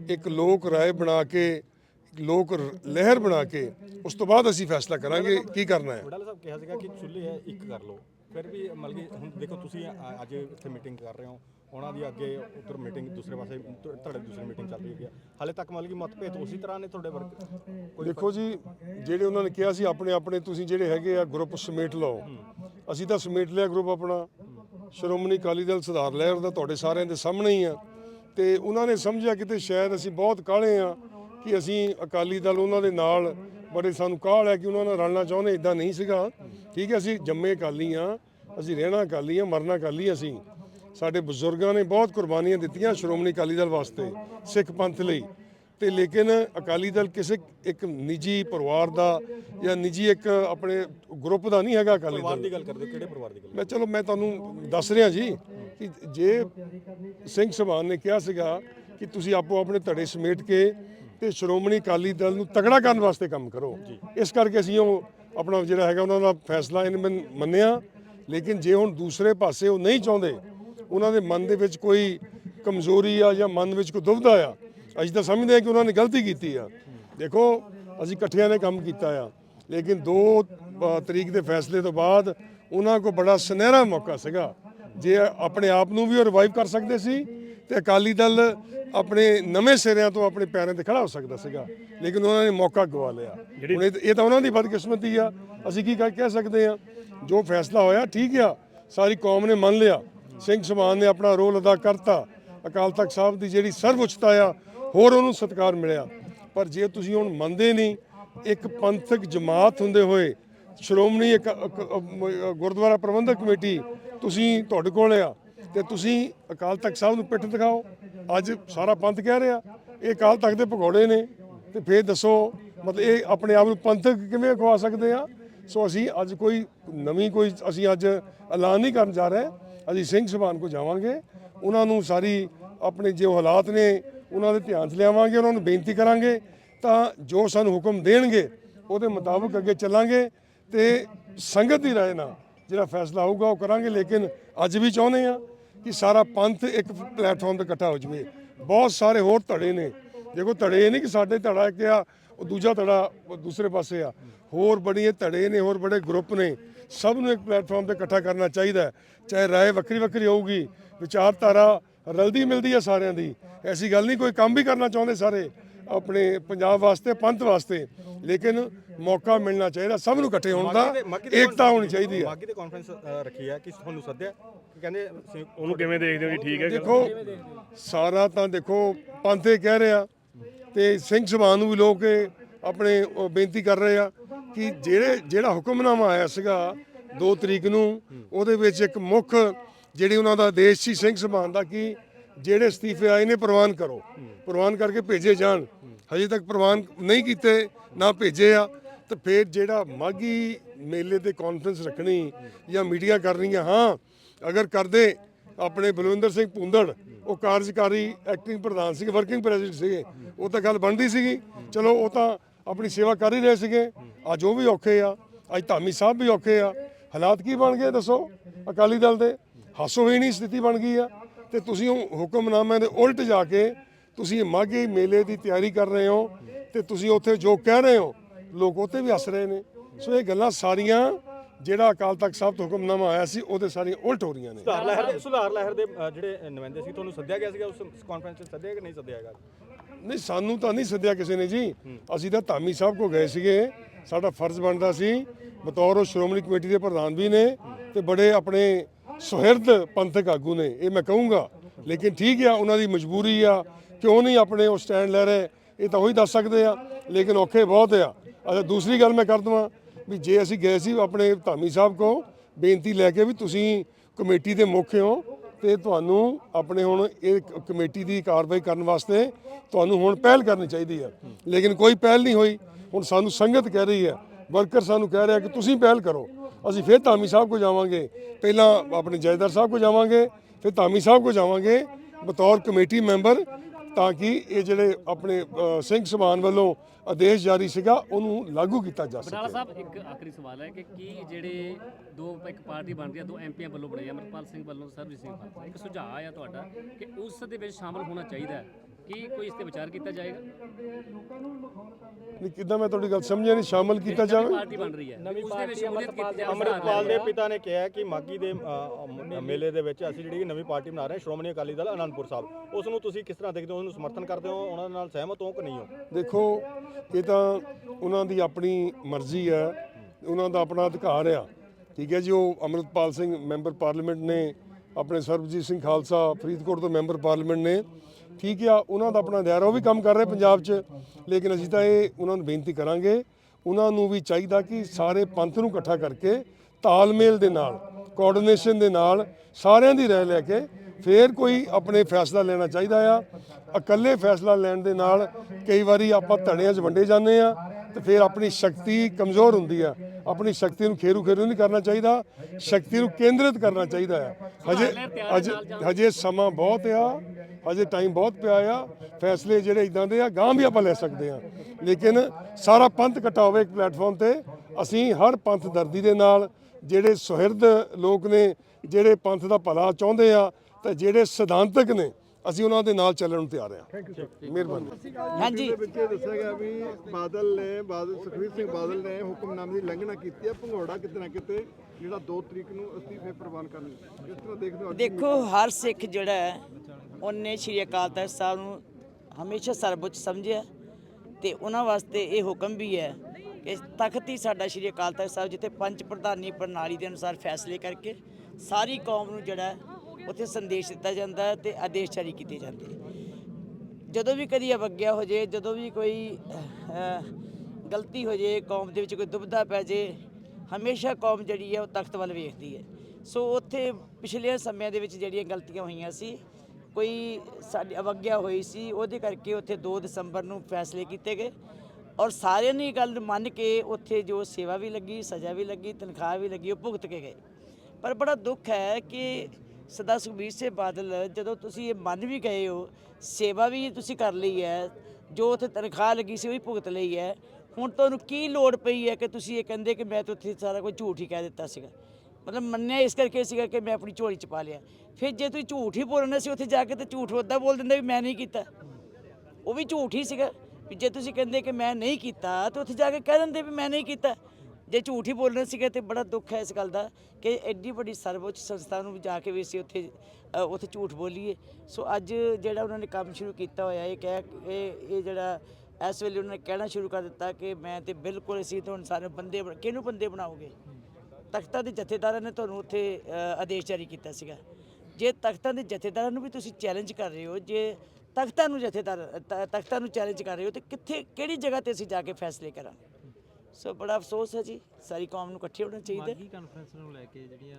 ਇੱਕ ਲੋਕ رائے ਬਣਾ ਕੇ ਇੱਕ ਲੋਕ ਰ- ਲਹਿਰ ਬਣਾ ਕੇ ਉਸ ਤੋਂ ਬਾਅਦ ਅਸੀਂ ਫੈਸਲਾ ਕਰਾਂਗੇ ਕੀ ਕਰਨਾ ਹੈ ਵਡਾਲਾ ਸਾਹਿਬ ਕਿਹਾ ਸੀਗਾ ਕਿ ਚੁੱਲ੍ਹੇ ਹੈ ਇੱਕ ਕਰ ਲਓ ਫਿਰ ਵੀ ਮਤਲਬ ਕਿ ਹੁਣ ਦੇਖੋ ਤੁਸੀਂ ਅ- ਅੱਜ ਇੱਥੇ ਮੀਟਿੰਗ ਕਰ ਰਹੇ ਹੋ ਉਹਨਾਂ ਦੀ ਅੱਗੇ ਉੱਧਰ ਮੀਟਿੰਗ ਦੂਸਰੇ ਪਾਸੇ ਤੁ- ਤੁਹਾਡੇ ਦੂਸਰੀ ਮੀਟਿੰਗ ਚੱਲ ਰਹੀ ਹੈ ਹਾਲੇ ਤੱਕ ਮਤਲਬ ਕਿ ਮਤਭੇਦ ਉਸੇ ਤਰ੍ਹਾਂ ਨੇ ਤੁਹਾਡੇ ਵਰਕ ਦੇਖੋ ਜੀ ਜਿਹੜੇ ਉਹਨਾਂ ਨੇ ਕਿਹਾ ਸੀ ਆਪਣੇ ਆਪਣੇ ਤੁਸੀਂ ਜਿਹੜੇ ਹੈਗੇ ਆ ਗਰੁੱਪ ਸਮੇਟ ਲਓ ਅਸੀਂ ਤਾਂ ਸਮੇਟ ਲਿਆ ਗਰੁੱਪ ਆਪਣਾ ਸ਼੍ਰੋਮਣੀ ਅਕਾਲੀ ਦਲ ਸੁਧਾਰ ਲਹਿਰ ਦਾ ਤੁਹਾਡੇ ਸਾਰਿਆਂ ਦੇ ਸਾਹਮਣੇ ਹੀ ਆ ਤੇ ਉਹਨਾਂ ਨੇ ਸਮਝਿਆ ਕਿਤੇ ਸ਼ਾਇਦ ਅਸੀਂ ਬਹੁਤ ਕਾਹਲੇ ਆ ਕਿ ਅਸੀਂ ਅਕਾਲੀ ਦਲ ਉਹਨਾਂ ਦੇ ਨਾਲ ਬੜੇ ਸਾਨੂੰ ਕਾਹਲ ਹੈ ਕਿ ਉਹਨਾਂ ਨਾਲ ਰਲਣਾ ਚਾਹੁੰਦੇ ਇਦਾਂ ਨਹੀਂ ਸੀਗਾ। ਠੀਕ ਹੈ, ਅਸੀਂ ਜੰਮੇ ਅਕਾਲੀ ਆ ਅਸੀਂ ਰਹਿਣਾ ਅਕਾਲੀ ਆ ਮਰਨਾ ਅਕਾਲੀ ਅਸੀਂ। ਸਾਡੇ ਬਜ਼ੁਰਗਾਂ ਨੇ ਬਹੁਤ ਕੁਰਬਾਨੀਆਂ ਦਿੱਤੀਆਂ ਸ਼੍ਰੋਮਣੀ ਅਕਾਲੀ ਦਲ ਵਾਸਤੇ ਸਿੱਖ ਪੰਥ ਲਈ। ਤੇ ਲੇਕਿਨ ਅਕਾਲੀ ਦਲ ਕਿਸੇ ਇੱਕ ਨਿੱਜੀ ਪਰਿਵਾਰ ਦਾ ਜਾਂ ਨਿੱਜੀ ਇੱਕ ਆਪਣੇ ਗਰੁੱਪ ਦਾ ਨਹੀਂ ਹੈਗਾ ਅਕਾਲੀ ਪਰਿਵਾਰ ਦੀ ਗੱਲ ਕਰਦੇ ਕਿਹੜੇ ਪਰਿਵਾਰ ਦੀ ਗੱਲ ਮੈਂ ਚਲੋ ਮੈਂ ਤੁਹਾਨੂੰ ਦੱਸ ਰਿਹਾ ਜੀ ਕਿ ਜੇ ਸਿੰਘ ਸਭਾਨ ਨੇ ਕਿਹਾ ਸੀਗਾ ਕਿ ਤੁਸੀਂ ਆਪੋ ਆਪਣੇ ਧੜੇ ਸਮੇਟ ਕੇ ਤੇ ਸ਼੍ਰੋਮਣੀ ਅਕਾਲੀ ਦਲ ਨੂੰ ਤਗੜਾ ਕਰਨ ਵਾਸਤੇ ਕੰਮ ਕਰੋ। ਇਸ ਕਰਕੇ ਅਸੀਂ ਉਹ ਆਪਣਾ ਜਿਹੜਾ ਹੈਗਾ ਉਹਨਾਂ ਦਾ ਫੈਸਲਾ ਇਹਨੇ ਮੰਨ- ਮੰਨਿਆ। ਲੇਕਿਨ ਜੇ ਹੁਣ ਦੂਸਰੇ ਪਾਸੇ ਉਹ ਨਹੀਂ ਚਾਹੁੰਦੇ ਉਹਨਾਂ ਦੇ ਮਨ ਦੇ ਵਿੱਚ ਕੋਈ ਕਮਜ਼ੋਰੀ ਆ ਜਾਂ ਮਨ ਵਿੱਚ ਕੋਈ ਦੁਬਦਾ ਆ ਅਸੀਂ ਤਾਂ ਸਮਝਦੇ ਹਾਂ ਕਿ ਉਹਨਾਂ ਨੇ ਗਲਤੀ ਕੀਤੀ ਆ। ਦੇਖੋ ਅਸੀਂ ਇਕੱਠਿਆਂ ਨੇ ਕੰਮ ਕੀਤਾ ਆ। ਲੇਕਿਨ 2 ਤਰੀਕ ਦੇ ਫੈਸਲੇ ਤੋਂ ਬਾਅਦ ਉਹਨਾਂ ਕੋਲ ਬੜਾ ਸੁਨਹਿਰਾ ਮੌਕਾ ਸੀਗਾ। ਜੇ ਆਪਣੇ ਆਪ ਨੂੰ ਵੀ ਉਹ ਰਿਵਾਈਵ ਕਰ ਸਕਦੇ ਸੀ ਤੇ ਅਕਾਲੀ ਦਲ ਆਪਣੇ ਨਵੇਂ ਸਿਰਿਆਂ ਤੋਂ ਆਪਣੇ ਪੈਰਾਂ ਤੇ ਖੜਾ ਹੋ ਸਕਦਾ ਸੀਗਾ। ਲੇਕਿਨ ਉਹਨਾਂ ਨੇ ਮੌਕਾ ਗਵਾ ਲਿਆ। ਹੁਣ ਇਹ ਤਾਂ ਉਹਨਾਂ ਦੀ ਬਦਕਿਸਮਤੀ ਆ। ਅਸੀਂ ਕੀ ਕਹਿ ਕਹਿ ਸਕਦੇ ਆ ਜੋ ਫੈਸਲਾ ਹੋਇਆ ਠੀਕ ਆ। ਸਾਰੀ ਕੌਮ ਨੇ ਮੰਨ ਲਿਆ। ਸਿੰਘ ਸਮਾਨ ਨੇ ਆਪਣਾ ਰੋਲ ਅਦਾ ਕਰਤਾ। ਅਕਾਲ ਤਖਤ ਸਾਹਿਬ ਦੀ ਜਿਹੜੀ ਸਰਵਉੱਚਤਾ ਆ ਹੋਰ ਉਹਨੂੰ ਸਤਿਕਾਰ ਮਿਲਿਆ। ਪਰ ਜੇ ਤੁਸੀਂ ਹੁਣ ਮੰਨਦੇ ਨਹੀਂ, ਇੱਕ ਪੰਥਕ ਜਮਾਤ ਹੁੰਦੇ ਹੋਏ ਸ਼੍ਰੋਮਣੀ ਇੱਕ ਗੁਰਦੁਆਰਾ ਪ੍ਰਬੰਧਕ ਕਮੇਟੀ ਤੁਸੀਂ ਤੁਹਾਡੇ ਕੋਲ ਆ ਤੇ ਤੁਸੀਂ ਅਕਾਲ ਤਖਤ ਸਾਹਿਬ ਨੂੰ ਪਿੱਠ ਦਿਖਾਓ। ਅੱਜ ਸਾਰਾ ਪੰਥ ਕਹਿ ਰਿਹਾ, ਇਹ ਅਕਾਲ ਤਖਤ ਦੇ ਪਕੌੜੇ ਨੇ ਤੇ ਫੇਰ ਦੱਸੋ, ਮਤਲਬ ਇਹ ਆਪਣੇ ਆਪ ਨੂੰ ਪੰਥਕ ਕਿਵੇਂ ਅਖਵਾ ਸਕਦੇ ਆ? ਸੋ ਅਸੀਂ ਅੱਜ ਕੋਈ ਨਵੀਂ ਕੋਈ, ਅਸੀਂ ਅੱਜ ਐਲਾਨ ਨਹੀਂ ਕਰਨ ਜਾ ਰਹੇ। ਅਸੀਂ ਸਿੰਘ ਸਭਾਨ ਕੋ ਜਾਵਾਂਗੇ। ਉਹਨਾਂ ਨੂੰ ਸਾਰੀ ਆਪਣੇ ਜੋ ਹਾਲਾਤ ਨੇ ਉਹਨਾਂ ਦੇ ਧਿਆਨ 'ਚ ਲਿਆਵਾਂਗੇ, ਉਹਨਾਂ ਨੂੰ ਬੇਨਤੀ ਕਰਾਂਗੇ, ਤਾਂ ਜੋ ਸਾਨੂੰ ਹੁਕਮ ਦੇਣਗੇ, ਉਹਦੇ ਮੁਤਾਬਕ ਅੱਗੇ ਚੱਲਾਂਗੇ ਤੇ ਸੰਗਤ ਦੀ ਰਾਏ ਨਾਲ ਜਿਹੜਾ ਫੈਸਲਾ ਹੋਊਗਾ ਉਹ ਕਰਾਂਗੇ। ਲੇਕਿਨ ਅੱਜ ਵੀ ਚਾਹੁੰਦੇ ਆ ਕਿ ਸਾਰਾ ਪੰਥ ਇੱਕ ਪਲੇਟਫਾਰਮ ਤੇ ਇਕੱਠਾ ਹੋ ਜਾਵੇ। ਬਹੁਤ ਸਾਰੇ ਹੋਰ ਧੜੇ ਨੇ। ਦੇਖੋ, ਧੜੇ ਇਹ ਨਹੀਂ ਕਿ ਸਾਡੇ ਧੜਾ ਇੱਕ ਆ, ਉਹ ਦੂਜਾ ਧੜਾ ਦੂਸਰੇ ਪਾਸੇ ਆ। ਹੋਰ ਬੜੀਆਂ ਧੜੇ ਨੇ, ਹੋਰ ਬੜੇ ਗਰੁੱਪ ਨੇ। ਸਭ ਨੂੰ ਇੱਕ ਪਲੇਟਫਾਰਮ ਤੇ ਇਕੱਠਾ ਕਰਨਾ ਚਾਹੀਦਾ ਚਾਹੇ ਰਾਏ ਵੱਖਰੀ ਵੱਖਰੀ ਹੋਊਗੀ, ਵਿਚਾਰਧਾਰਾ ਰਲਦੀ ਮਿਲਦੀ ਹੈ ਸਾਰਿਆਂ ਦੀ। ਐਸੀ ਗੱਲ ਨਹੀਂ ਕੋਈ ਕੰਮ ਵੀ ਕਰਨਾ ਚਾਹੁੰਦੇ ਸਾਰੇ ਆਪਣੇ ਪੰਜਾਬ ਵਾਸਤੇ ਪੰਥ ਵਾਸਤੇ। ਲੇਕਿਨ ਮੌਕਾ ਮਿਲਣਾ ਚਾਹੀਦਾ ਸਭ ਨੂੰ ਇਕੱਠੇ ਹੋਣ ਦਾ ਏਕਤਾ ਹੋਣੀ ਚਾਹੀਦੀ ਹੈ ਮਾਗੀ ਦੇ ਕਾਨਫਰੰਸ ਰੱਖੀ ਹੈ ਕਿ ਤੁਹਾਨੂੰ ਸੱਦਿਆ? ਕਿ ਕਹਿੰਦੇ ਉਹਨੂੰ ਕਿਵੇਂ ਦੇਖਦੇ ਹੋ ਜੀ? ਠੀਕ ਹੈ? ਦੇਖੋ ਸਾਰਾ ਤਾਂ ਦੇਖੋ ਪੰਥੇ ਕਹਿ ਰਿਹਾ ਤੇ ਸਿੰਘ ਸਭਾ ਨੂੰ ਵੀ ਲੋਕ ਆਪਣੇ ਬੇਨਤੀ ਕਰ ਰਹੇ ਆ ਕਿ ਜਿਹੜੇ ਜਿਹੜਾ ਹੁਕਮਨਾਮਾ ਆਇਆ ਸੀਗਾ 2 ਤਰੀਕ ਨੂੰ ਉਹਦੇ ਵਿੱਚ ਇੱਕ ਮੁੱਖ ਜਿਹੜੀ ਉਹਨਾਂ ਦਾ ਦੇਸ਼ ਸੀ ਸਿੰਘ ਸਭਾ ਦਾ ਕਿ, ਜਿਹੜੇ ਅਸਤੀਫੇ ਆਏ ਨੇ ਪ੍ਰਵਾਨ ਕਰੋ। ਪ੍ਰਵਾਨ ਕਰਕੇ ਭੇਜੇ ਜਾਣ। ਹਜੇ ਤੱਕ ਪ੍ਰਵਾਨ ਨਹੀਂ ਕੀਤੇ, ਨਾ ਭੇਜੇ ਆ। ਤੇ ਫਿਰ ਜਿਹੜਾ ਮਾਗੀ ਮੇਲੇ ਤੇ ਕਾਨਫਰੰਸ ਰੱਖਣੀ ਜਾਂ ਮੀਡੀਆ ਕਰਨੀ ਆ ਹਾਂ, ਅਗਰ ਕਰਦੇ, ਆਪਣੇ ਬਲਵਿੰਦਰ ਸਿੰਘ ਭੁੰਦੜ, ਉਹ ਕਾਰਜਕਾਰੀ ਐਕਟਿੰਗ ਪ੍ਰਧਾਨ ਸੀਗੇ ਵਰਕਿੰਗ ਪ੍ਰੈਜ਼ੀਡੈਂਟ ਸੀਗੇ, ਉਹ ਤਾਂ ਗੱਲ ਬਣਦੀ ਸੀਗੀ। ਚਲੋ, ਉਹ ਤਾਂ ਆਪਣੀ ਸੇਵਾ ਕਰ ਹੀ ਰਹੇ ਸੀਗੇ। ਅੱਜ ਉਹ ਵੀ ਔਖੇ ਆ, ਅੱਜ ਧਾਮੀ ਸਾਹਿਬ ਵੀ ਔਖੇ ਆ। ਹਾਲਾਤ ਕੀ ਬਣ ਗਏ, ਦੱਸੋ, ਅਕਾਲੀ ਦਲ ਦੇ? ਹਾਸੋ ਹੀ ਨਹੀਂ ਸਥਿਤੀ ਬਣ ਗਈ ਆ ਤੇ ਤੁਸੀਂ ਉਹ ਹੁਕਮਨਾਮੇ ਦੇ ਉਲਟ ਜਾ ਕੇ ਤੁਸੀਂ ਇਹ ਮਾਘੀ ਮੇਲੇ ਦੀ ਤਿਆਰੀ ਕਰ ਰਹੇ ਹੋ ਤੇ ਤੁਸੀਂ ਉੱਥੇ ਜੋ ਕਹਿ ਰਹੇ ਹੋ ਲੋਕ ਉੱਥੇ ਵੀ ਹੱਸ ਰਹੇ ਨੇ। ਸੋ ਇਹ ਗੱਲਾਂ ਸਾਰੀਆਂ ਜਿਹੜਾ ਅਕਾਲ ਤਖਤ ਸਾਹਿਬ ਤੋਂ ਹੁਕਮਨਾਮਾ ਆਇਆ ਸੀ ਉਹਦੇ ਸਾਰੀਆਂ ਉਲਟ ਹੋ ਰਹੀਆਂ ਨੇ। ਸੁਧਾਰ ਲਹਿਰ ਦੇ ਸੁਧਾਰ ਲਹਿਰ ਦੇ ਅ, ਜਿਹੜੇ ਨੁਮਾਇੰਦੇ ਸੀ ਤੁਹਾਨੂੰ ਸੱਦਿਆ ਗਿਆ ਸੀਗਾ ਉਸ ਕਾਨਫਰੰਸ 'ਚ? ਸੱਦਿਆ ਕਿ ਨਹੀਂ ਸੱਦਿਆ ਗਿਆ ਨਹੀਂ ਸਾਨੂੰ ਤਾਂ ਨਹੀਂ ਸੱਦਿਆ ਕਿਸੇ ਨੇ ਜੀ। ਅਸੀਂ ਤਾਂ ਧਾਮੀ ਸਾਹਿਬ ਕੋ ਗਏ ਸੀਗੇ। ਸਾਡਾ ਫਰਜ਼ ਬਣਦਾ ਸੀ ਬਤੌਰ ਉਹ ਸ਼੍ਰੋਮਣੀ ਕਮੇਟੀ ਦੇ ਪ੍ਰਧਾਨ ਵੀ ਨੇ ਤੇ ਬੜੇ ਆਪਣੇ ਸੁਹਿਰਦ ਪੰਥਕ ਆਗੂ ਨੇ, ਇਹ ਮੈਂ ਕਹੂੰਗਾ। ਲੇਕਿਨ ਠੀਕ ਆ, ਉਹਨਾਂ ਦੀ ਮਜਬੂਰੀ ਆ, ਕਿਉਂ ਨਹੀਂ ਆਪਣੇ ਉਹ ਸਟੈਂਡ ਲੈ ਰਹੇ, ਇਹ ਤਾਂ ਉਹੀ ਦੱਸ ਸਕਦੇ ਆ, ਲੇਕਿਨ ਔਖੇ ਬਹੁਤ ਆ। ਅੱਛਾ, ਦੂਸਰੀ ਗੱਲ ਮੈਂ ਕਰ ਦਵਾਂ, ਵੀ ਜੇ ਅਸੀਂ ਗਏ ਸੀ ਆਪਣੇ ਧਾਮੀ ਸਾਹਿਬ ਕੋ ਬੇਨਤੀ ਲੈ ਕੇ ਵੀ ਤੁਸੀਂ ਕਮੇਟੀ ਦੇ ਮੁੱਖ ਹੋ, ਤੇ ਤੁਹਾਨੂੰ ਆਪਣੇ ਹੁਣ ਇਹ ਕਮੇਟੀ ਦੀ ਕਾਰਵਾਈ ਕਰਨ ਵਾਸਤੇ ਤੁਹਾਨੂੰ ਹੁਣ ਪਹਿਲ ਕਰਨੀ ਚਾਹੀਦੀ ਹੈ ਲੇਕਿਨ ਕੋਈ ਪਹਿਲ ਨਹੀਂ ਹੋਈ। ਹੁਣ ਸਾਨੂੰ ਸੰਗਤ ਕਹਿ ਰਹੀ ਹੈ ਵਰਕਰ ਸਾਨੂੰ ਕਹਿ ਰਿਹਾ ਕਿ ਤੁਸੀਂ ਪਹਿਲ ਕਰੋ। ਅਸੀਂ ਫਿਰ ਧਾਮੀ ਸਾਹਿਬ ਕੋ ਜਾਵਾਂਗੇ। ਪਹਿਲਾਂ ਆਪਣੇ ਜੈਦਰ ਸਾਹਿਬ ਕੋ ਜਾਵਾਂਗੇ, ਫਿਰ ਧਾਮੀ ਸਾਹਿਬ ਕੋ ਜਾਵਾਂਗੇ, ਬਤੌਰ ਕਮੇਟੀ ਮੈਂਬਰ, ਤਾਂ ਕਿ ਇਹ ਜਿਹੜੇ ਆਪਣੇ ਸਿੰਘ ਸਭਾਨ ਵੱਲੋਂ ਆਦੇਸ਼ ਜਾਰੀ ਸੀਗਾ, ਉਹਨੂੰ ਲਾਗੂ ਕੀਤਾ ਜਾ ਬਟਾਲਾ ਸਾਹਿਬ, ਇੱਕ ਆਖਰੀ ਸਵਾਲ ਹੈ ਕਿ ਕੀ ਜਿਹੜੇ ਦੋ ਇੱਕ ਪਾਰਟੀ ਬਣ ਰਹੀ ਹੈ ਦੋ ਐਮਪੀਆਂ ਵੱਲੋਂ ਬਣੇ ਅਮਰਪਾਲ ਸਿੰਘ ਵੱਲੋਂ ਸਰਬਜੀਤ ਸਿੰਘ ਵੱਲੋਂ। ਇੱਕ ਸੁਝਾਅ ਆਇਆ ਤੁਹਾਡਾ ਕਿ ਉਸ ਦੇ ਵਿੱਚ ਸ਼ਾਮਲ ਹੋਣਾ ਚਾਹੀਦਾ ਹੈ। ਕੀ ਕੋਈ ਇਸ ਤੇ ਵਿਚਾਰ ਕੀਤਾ ਜਾਏਗਾ? ਨਹੀਂ ਕਿਦਾਂ ਮੈਂ ਤੁਹਾਡੀ ਗੱਲ ਸਮਝਿਆ ਨਹੀਂ? ਸ਼ਾਮਲ ਕੀਤਾ ਜਾਵੇ? ਪਾਰਟੀ ਬਣ ਰਹੀ ਹੈ। ਉਸ ਦੇ ਵਿੱਚ ਸ਼ਮੂਲੀਅਤ ਕੀਤੀ ਜਾਵੇ। ਅਮਰਿਤਪਾਲ ਦੇ ਪਿਤਾ ਨੇ ਕਿਹਾ ਕਿ ਮਾਗੀ ਦੇ ਅ, ਮੇਲੇ ਦੇ ਵਿੱਚ ਅਸੀਂ ਜਿਹੜੀ ਨਵੀਂ ਪਾਰਟੀ ਬਣਾ ਰਹੇ ਹਾਂ ਸ਼੍ਰੋਮਣੀ ਅਕਾਲੀ ਦਲ ਅਨੰਦਪੁਰ ਸਾਹਿਬ। ਉਸ ਨੂੰ ਤੁਸੀਂ ਕਿਸ ਤਰ੍ਹਾਂ ਦੇਖਦੇ ਹੋ? ਉਹਨੂੰ ਸਮਰਥਨ ਕਰਦੇ ਹੋ? ਉਹਨਾਂ ਨਾਲ ਸਹਿਮਤ ਹੋ ਕਿ ਨਹੀਂ ਹੋ? ਦੇਖੋ ਇਹ ਤਾਂ ਉਹਨਾਂ ਦੀ ਆਪਣੀ ਮਰਜ਼ੀ ਹੈ। ਉਹਨਾਂ ਦਾ ਆਪਣਾ ਅਧਿਕਾਰ ਆ। ਠੀਕ ਹੈ ਜੀ ਉਹ ਅਮਰਿਤਪਾਲ ਸਿੰਘ ਮੈਂਬਰ ਪਾਰਲੀਮੈਂਟ ਨੇ ਆਪਣੇ ਸਰਬਜੀਤ ਸਿੰਘ ਖਾਲਸਾ ਫਰੀਦਕੋਟ ਤੋਂ ਮੈਂਬਰ ਪਾਰਲੀਮੈਂਟ ਨੇ। ਠੀਕ ਆ, ਉਹਨਾਂ ਦਾ ਆਪਣਾ ਦਾਇਰਾ ਉਹ ਵੀ ਕੰਮ ਕਰ ਰਹੇ ਪੰਜਾਬ 'ਚ। ਲੇਕਿਨ ਅਸੀਂ ਤਾਂ ਇਹ ਉਹਨਾਂ ਨੂੰ ਬੇਨਤੀ ਕਰਾਂਗੇ, ਉਹਨਾਂ ਨੂੰ ਵੀ ਚਾਹੀਦਾ ਕਿ ਸਾਰੇ ਪੰਥ ਨੂੰ ਇਕੱਠਾ ਕਰਕੇ ਤਾਲਮੇਲ ਦੇ ਨਾਲ ਕੋਆਰਡੀਨੇਸ਼ਨ ਦੇ ਨਾਲ ਸਾਰਿਆਂ ਦੀ ਰਾਏ ਲੈ ਕੇ ਫੇਰ ਕੋਈ ਆਪਣੇ ਫੈਸਲਾ ਲੈਣਾ ਚਾਹੀਦਾ ਆ। ਇਕੱਲੇ ਫੈਸਲਾ ਲੈਣ ਦੇ ਨਾਲ ਕਈ ਵਾਰੀ ਆਪਾਂ ਧੜਿਆਂ 'ਚ ਵੰਡੇ ਜਾਂਦੇ ਆ ਤੇ ਫਿਰ ਆਪਣੀ ਸ਼ਕਤੀ ਕਮਜ਼ੋਰ ਹੁੰਦੀ ਆ। ਆਪਣੀ ਸ਼ਕਤੀ ਨੂੰ ਖੇਰੂ ਖੇਰੂ ਨਹੀਂ ਕਰਨਾ ਚਾਹੀਦਾ ਸ਼ਕਤੀ ਨੂੰ ਕੇਂਦਰਿਤ ਕਰਨਾ ਚਾਹੀਦਾ ਆ ਹਜੇ ਹਜੇ ਹਜੇ ਸਮਾਂ ਬਹੁਤ ਆ ਹਜੇ ਟਾਈਮ ਬਹੁਤ ਪਿਆ ਆ ਫੈਸਲੇ ਜਿਹੜੇ ਇਦਾਂ ਦੇ ਆ ਗਾਂ ਵੀ ਆਪਾਂ ਲੈ ਸਕਦੇ ਆ ਲੇਕਿਨ ਸਾਰਾ ਪੰਥ ਇਕੱਠਾ ਹੋਵੇ ਇੱਕ ਪਲੇਟਫਾਰਮ ਤੇ ਅਸੀਂ ਹਰ ਪੰਥ ਦਰਦੀ ਦੇ ਨਾਲ ਜਿਹੜੇ ਸੁਹਿਰਦ ਲੋਕ ਨੇ ਜਿਹੜੇ ਪੰਥ ਦਾ ਭਲਾ ਚਾਹੁੰਦੇ ਆ ਤੇ ਜਿਹੜੇ ਸਿਧਾਂਤਕ ਨੇ ਅਸੀਂ ਉਹਨਾਂ ਦੇ ਨਾਲ ਚੱਲਣ ਨੂੰ ਤਿਆਰ ਆ ਮਿਹਰਬਾਨੀ। ਹਾਂਜੀ। ਦੇ ਵਿੱਚ ਇਹ ਦੱਸਿਆ ਗਿਆ ਵੀ ਬਾਦਲ ਨੇ ਬਾਦਲ ਸੁਖਵੀਰ ਸਿੰਘ ਬਾਦਲ ਨੇ ਹੁਕਮਨਾਮੇ ਦੀ ਲੰਘਣਾ ਕੀਤੀ ਹੈ। ਭੰਗੌੜਾ ਕਿਤੇ ਨਾ ਕਿਤੇ ਜਿਹੜਾ 2 ਤਰੀਕ ਨੂੰ ਅਸਤੀਫੇ ਪ੍ਰਵਾਨ ਕਰਨ ਇਸ ਤਰ੍ਹਾਂ ਦੇਖਦੇ ਹੋ ਦੇਖੋ ਹਰ ਸਿੱਖ ਜਿਹੜਾ ਹੈ ਉਹਨੇ ਸ਼੍ਰੀ ਅਕਾਲ ਤਖਤ ਸਾਹਿਬ ਨੂੰ ਹਮੇਸ਼ਾ ਸਰਵਉੱਚ ਸਮਝਿਆ ਤੇ ਉਹਨਾਂ ਵਾਸਤੇ ਇਹ ਹੁਕਮ ਵੀ ਹੈ ਕਿ ਤਖਤ ਹੀ ਸਾਡਾ ਸ਼੍ਰੀ ਅਕਾਲ ਤਖਤ ਸਾਹਿਬ ਜਿੱਥੇ ਪੰਜ ਪ੍ਰਧਾਨੀ ਪ੍ਰਣਾਲੀ ਦੇ ਅਨੁਸਾਰ ਫੈਸਲੇ ਕਰਕੇ ਸਾਰੀ ਕੌਮ ਨੂੰ ਜਿਹੜਾ ਹੈ, ਉੱਥੇ ਸੰਦੇਸ਼ ਦਿੱਤਾ ਜਾਂਦਾ ਹੈ ਤੇ ਆਦੇਸ਼ ਜਾਰੀ ਕੀਤੇ ਜਾਂਦੇ ਜਦੋਂ ਵੀ ਕਦੀ ਅਵਗਿਆ ਹੋ ਜੇ, ਜਦੋਂ ਵੀ ਕੋਈ ਗਲਤੀ ਹੋ ਜੇ, ਕੌਮ ਦੇ ਵਿੱਚ ਕੋਈ ਦੁਬਧਾ ਪੈ ਜੇ, ਹਮੇਸ਼ਾ ਕੌਮ ਜਿਹੜੀ ਹੈ ਉਹ ਤਖਤ ਵੱਲ ਵੇਖਦੀ ਹੈ। ਸੋ ਉੱਥੇ ਪਿਛਲੇ ਸਮਿਆਂ ਦੇ ਵਿੱਚ ਜਿਹੜੀਆਂ ਗਲਤੀਆਂ ਹੋਈਆਂ ਸੀ, ਕੋਈ ਸਾਡੀ ਅਵਗਿਆ ਹੋਈ ਸੀ, ਉਹਦੇ ਕਰਕੇ ਉੱਥੇ 2 ਦਸੰਬਰ ਨੂੰ ਫੈਸਲੇ ਕੀਤੇ ਗਏ। ਔਰ ਸਾਰਿਆਂ ਨੇ ਗੱਲ ਮੰਨ ਕੇ ਉੱਥੇ ਜੋ ਸੇਵਾ ਵੀ ਲੱਗੀ, ਸਜ਼ਾ ਵੀ ਲੱਗੀ, ਤਨਖਾਹ ਵੀ ਲੱਗੀ, ਉਹ ਭੁਗਤ ਕੇ ਗਏ। ਪਰ ਬੜਾ ਦੁੱਖ ਹੈ ਕਿ ਸਦਾ ਸੁਖਬੀਰ ਸਿੰਘ ਬਾਦਲ, ਜਦੋਂ ਤੁਸੀਂ ਇਹ ਮੰਨ ਵੀ ਗਏ ਹੋ, ਸੇਵਾ ਵੀ ਤੁਸੀਂ ਕਰ ਲਈ ਹੈ, ਜੋ ਉੱਥੇ ਤਨਖਾਹ ਲੱਗੀ ਸੀ ਉਹ ਵੀ ਭੁਗਤ ਲਈ ਹੈ, ਹੁਣ ਤੁਹਾਨੂੰ ਕੀ ਲੋੜ ਪਈ ਹੈ ਕਿ ਤੁਸੀਂ ਇਹ ਕਹਿੰਦੇ ਕਿ ਮੈਂ ਤਾਂ ਉੱਥੇ ਸਾਰਾ ਕੁਝ ਝੂਠ ਹੀ ਕਹਿ ਦਿੱਤਾ ਸੀਗਾ। ਮਤਲਬ ਮੰਨਿਆ ਇਸ ਕਰਕੇ ਸੀਗਾ ਕਿ ਮੈਂ ਆਪਣੀ ਝੋਲੀ ਚ ਪਾ ਲਿਆ। ਫਿਰ ਜੇ ਤੁਸੀਂ ਝੂਠ ਹੀ ਬੋਲਣਾ ਸੀ ਉੱਥੇ ਜਾ ਕੇ ਤੇ ਝੂਠ ਉੱਦਾਂ ਬੋਲ ਦਿੰਦੇ ਵੀ ਮੈਂ ਨਹੀਂ ਕੀਤਾ। ਉਹ ਵੀ ਝੂਠ ਹੀ ਸੀਗਾ ਵੀ ਜੇ ਤੁਸੀਂ ਕਹਿੰਦੇ ਕਿ ਮੈਂ ਨਹੀਂ ਕੀਤਾ ਤਾਂ ਉੱਥੇ ਜਾ ਕੇ ਕਹਿ ਦਿੰਦੇ ਵੀ ਮੈਂ ਨਹੀਂ ਕੀਤਾ। ਜੇ ਝੂਠ ਹੀ ਬੋਲਣਾ ਸੀਗੇ ਤੇ ਬੜਾ ਦੁੱਖ ਹੈ ਇਸ ਗੱਲ ਦਾ ਕਿ ਐਡੀ ਵੱਡੀ ਸਰਵਉੱਚ ਸੰਸਥਾ ਨੂੰ ਜਾ ਕੇ ਵੀ ਅਸੀਂ ਉੱਥੇ ਉੱਥੇ ਝੂਠ ਬੋਲੀਏ। ਸੋ ਅੱਜ ਜਿਹੜਾ ਉਹਨਾਂ ਨੇ ਕੰਮ ਸ਼ੁਰੂ ਕੀਤਾ ਹੋਇਆ, ਇਹ ਕਹਿ, ਇਹ ਇਹ ਜਿਹੜਾ ਇਸ ਵੇਲੇ ਉਹਨਾਂ ਨੇ ਕਹਿਣਾ ਸ਼ੁਰੂ ਕਰ ਦਿੱਤਾ ਕਿ ਮੈਂ ਤੇ ਬਿਲਕੁਲ ਅਸੀਂ ਤੁਹਾਨੂੰ ਸਾਰੇ ਬੰਦੇ ਬਣਾ- ਕਿਹਨੂੰ ਬੰਦੇ ਬਣਾਓਗੇ? ਤਖਤਾਂ ਦੇ ਜਥੇਦਾਰਾਂ ਨੇ ਤੁਹਾਨੂੰ ਉੱਥੇ ਆਦੇਸ਼ ਜਾਰੀ ਕੀਤਾ ਸੀਗਾ। ਜੇ ਤਖਤਾਂ ਦੇ ਜਥੇਦਾਰਾਂ ਨੂੰ ਵੀ ਤੁਸੀਂ ਚੈਲੰਜ ਕਰ ਰਹੇ ਹੋ, ਜੇ ਤਖਤਾਂ ਨੂੰ ਜਥੇਦਾਰ, ਤ- ਤਖਤਾਂ ਨੂੰ ਚੈਲੰਜ ਕਰ ਰਹੇ ਹੋ, ਤੇ ਕਿੱਥੇ, ਕਿਹੜੀ ਜਗ੍ਹਾ ਤੇ ਅਸੀਂ ਜਾ ਕੇ ਫੈਸਲੇ ਕਰਾਂਗੇ? ਸੋ ਬੜਾ ਅਫਸੋਸ ਹੈ ਜੀ ਸਾਰੀ ਕੌਮ ਨੂੰ ਇਕੱਠੇ ਹੋਣਾ ਚਾਹੀਦਾ। ਹੈ। ਕਾਨਫਰੰਸ ਨੂੰ ਲੈ ਕੇ ਜਿਹੜੀਆਂ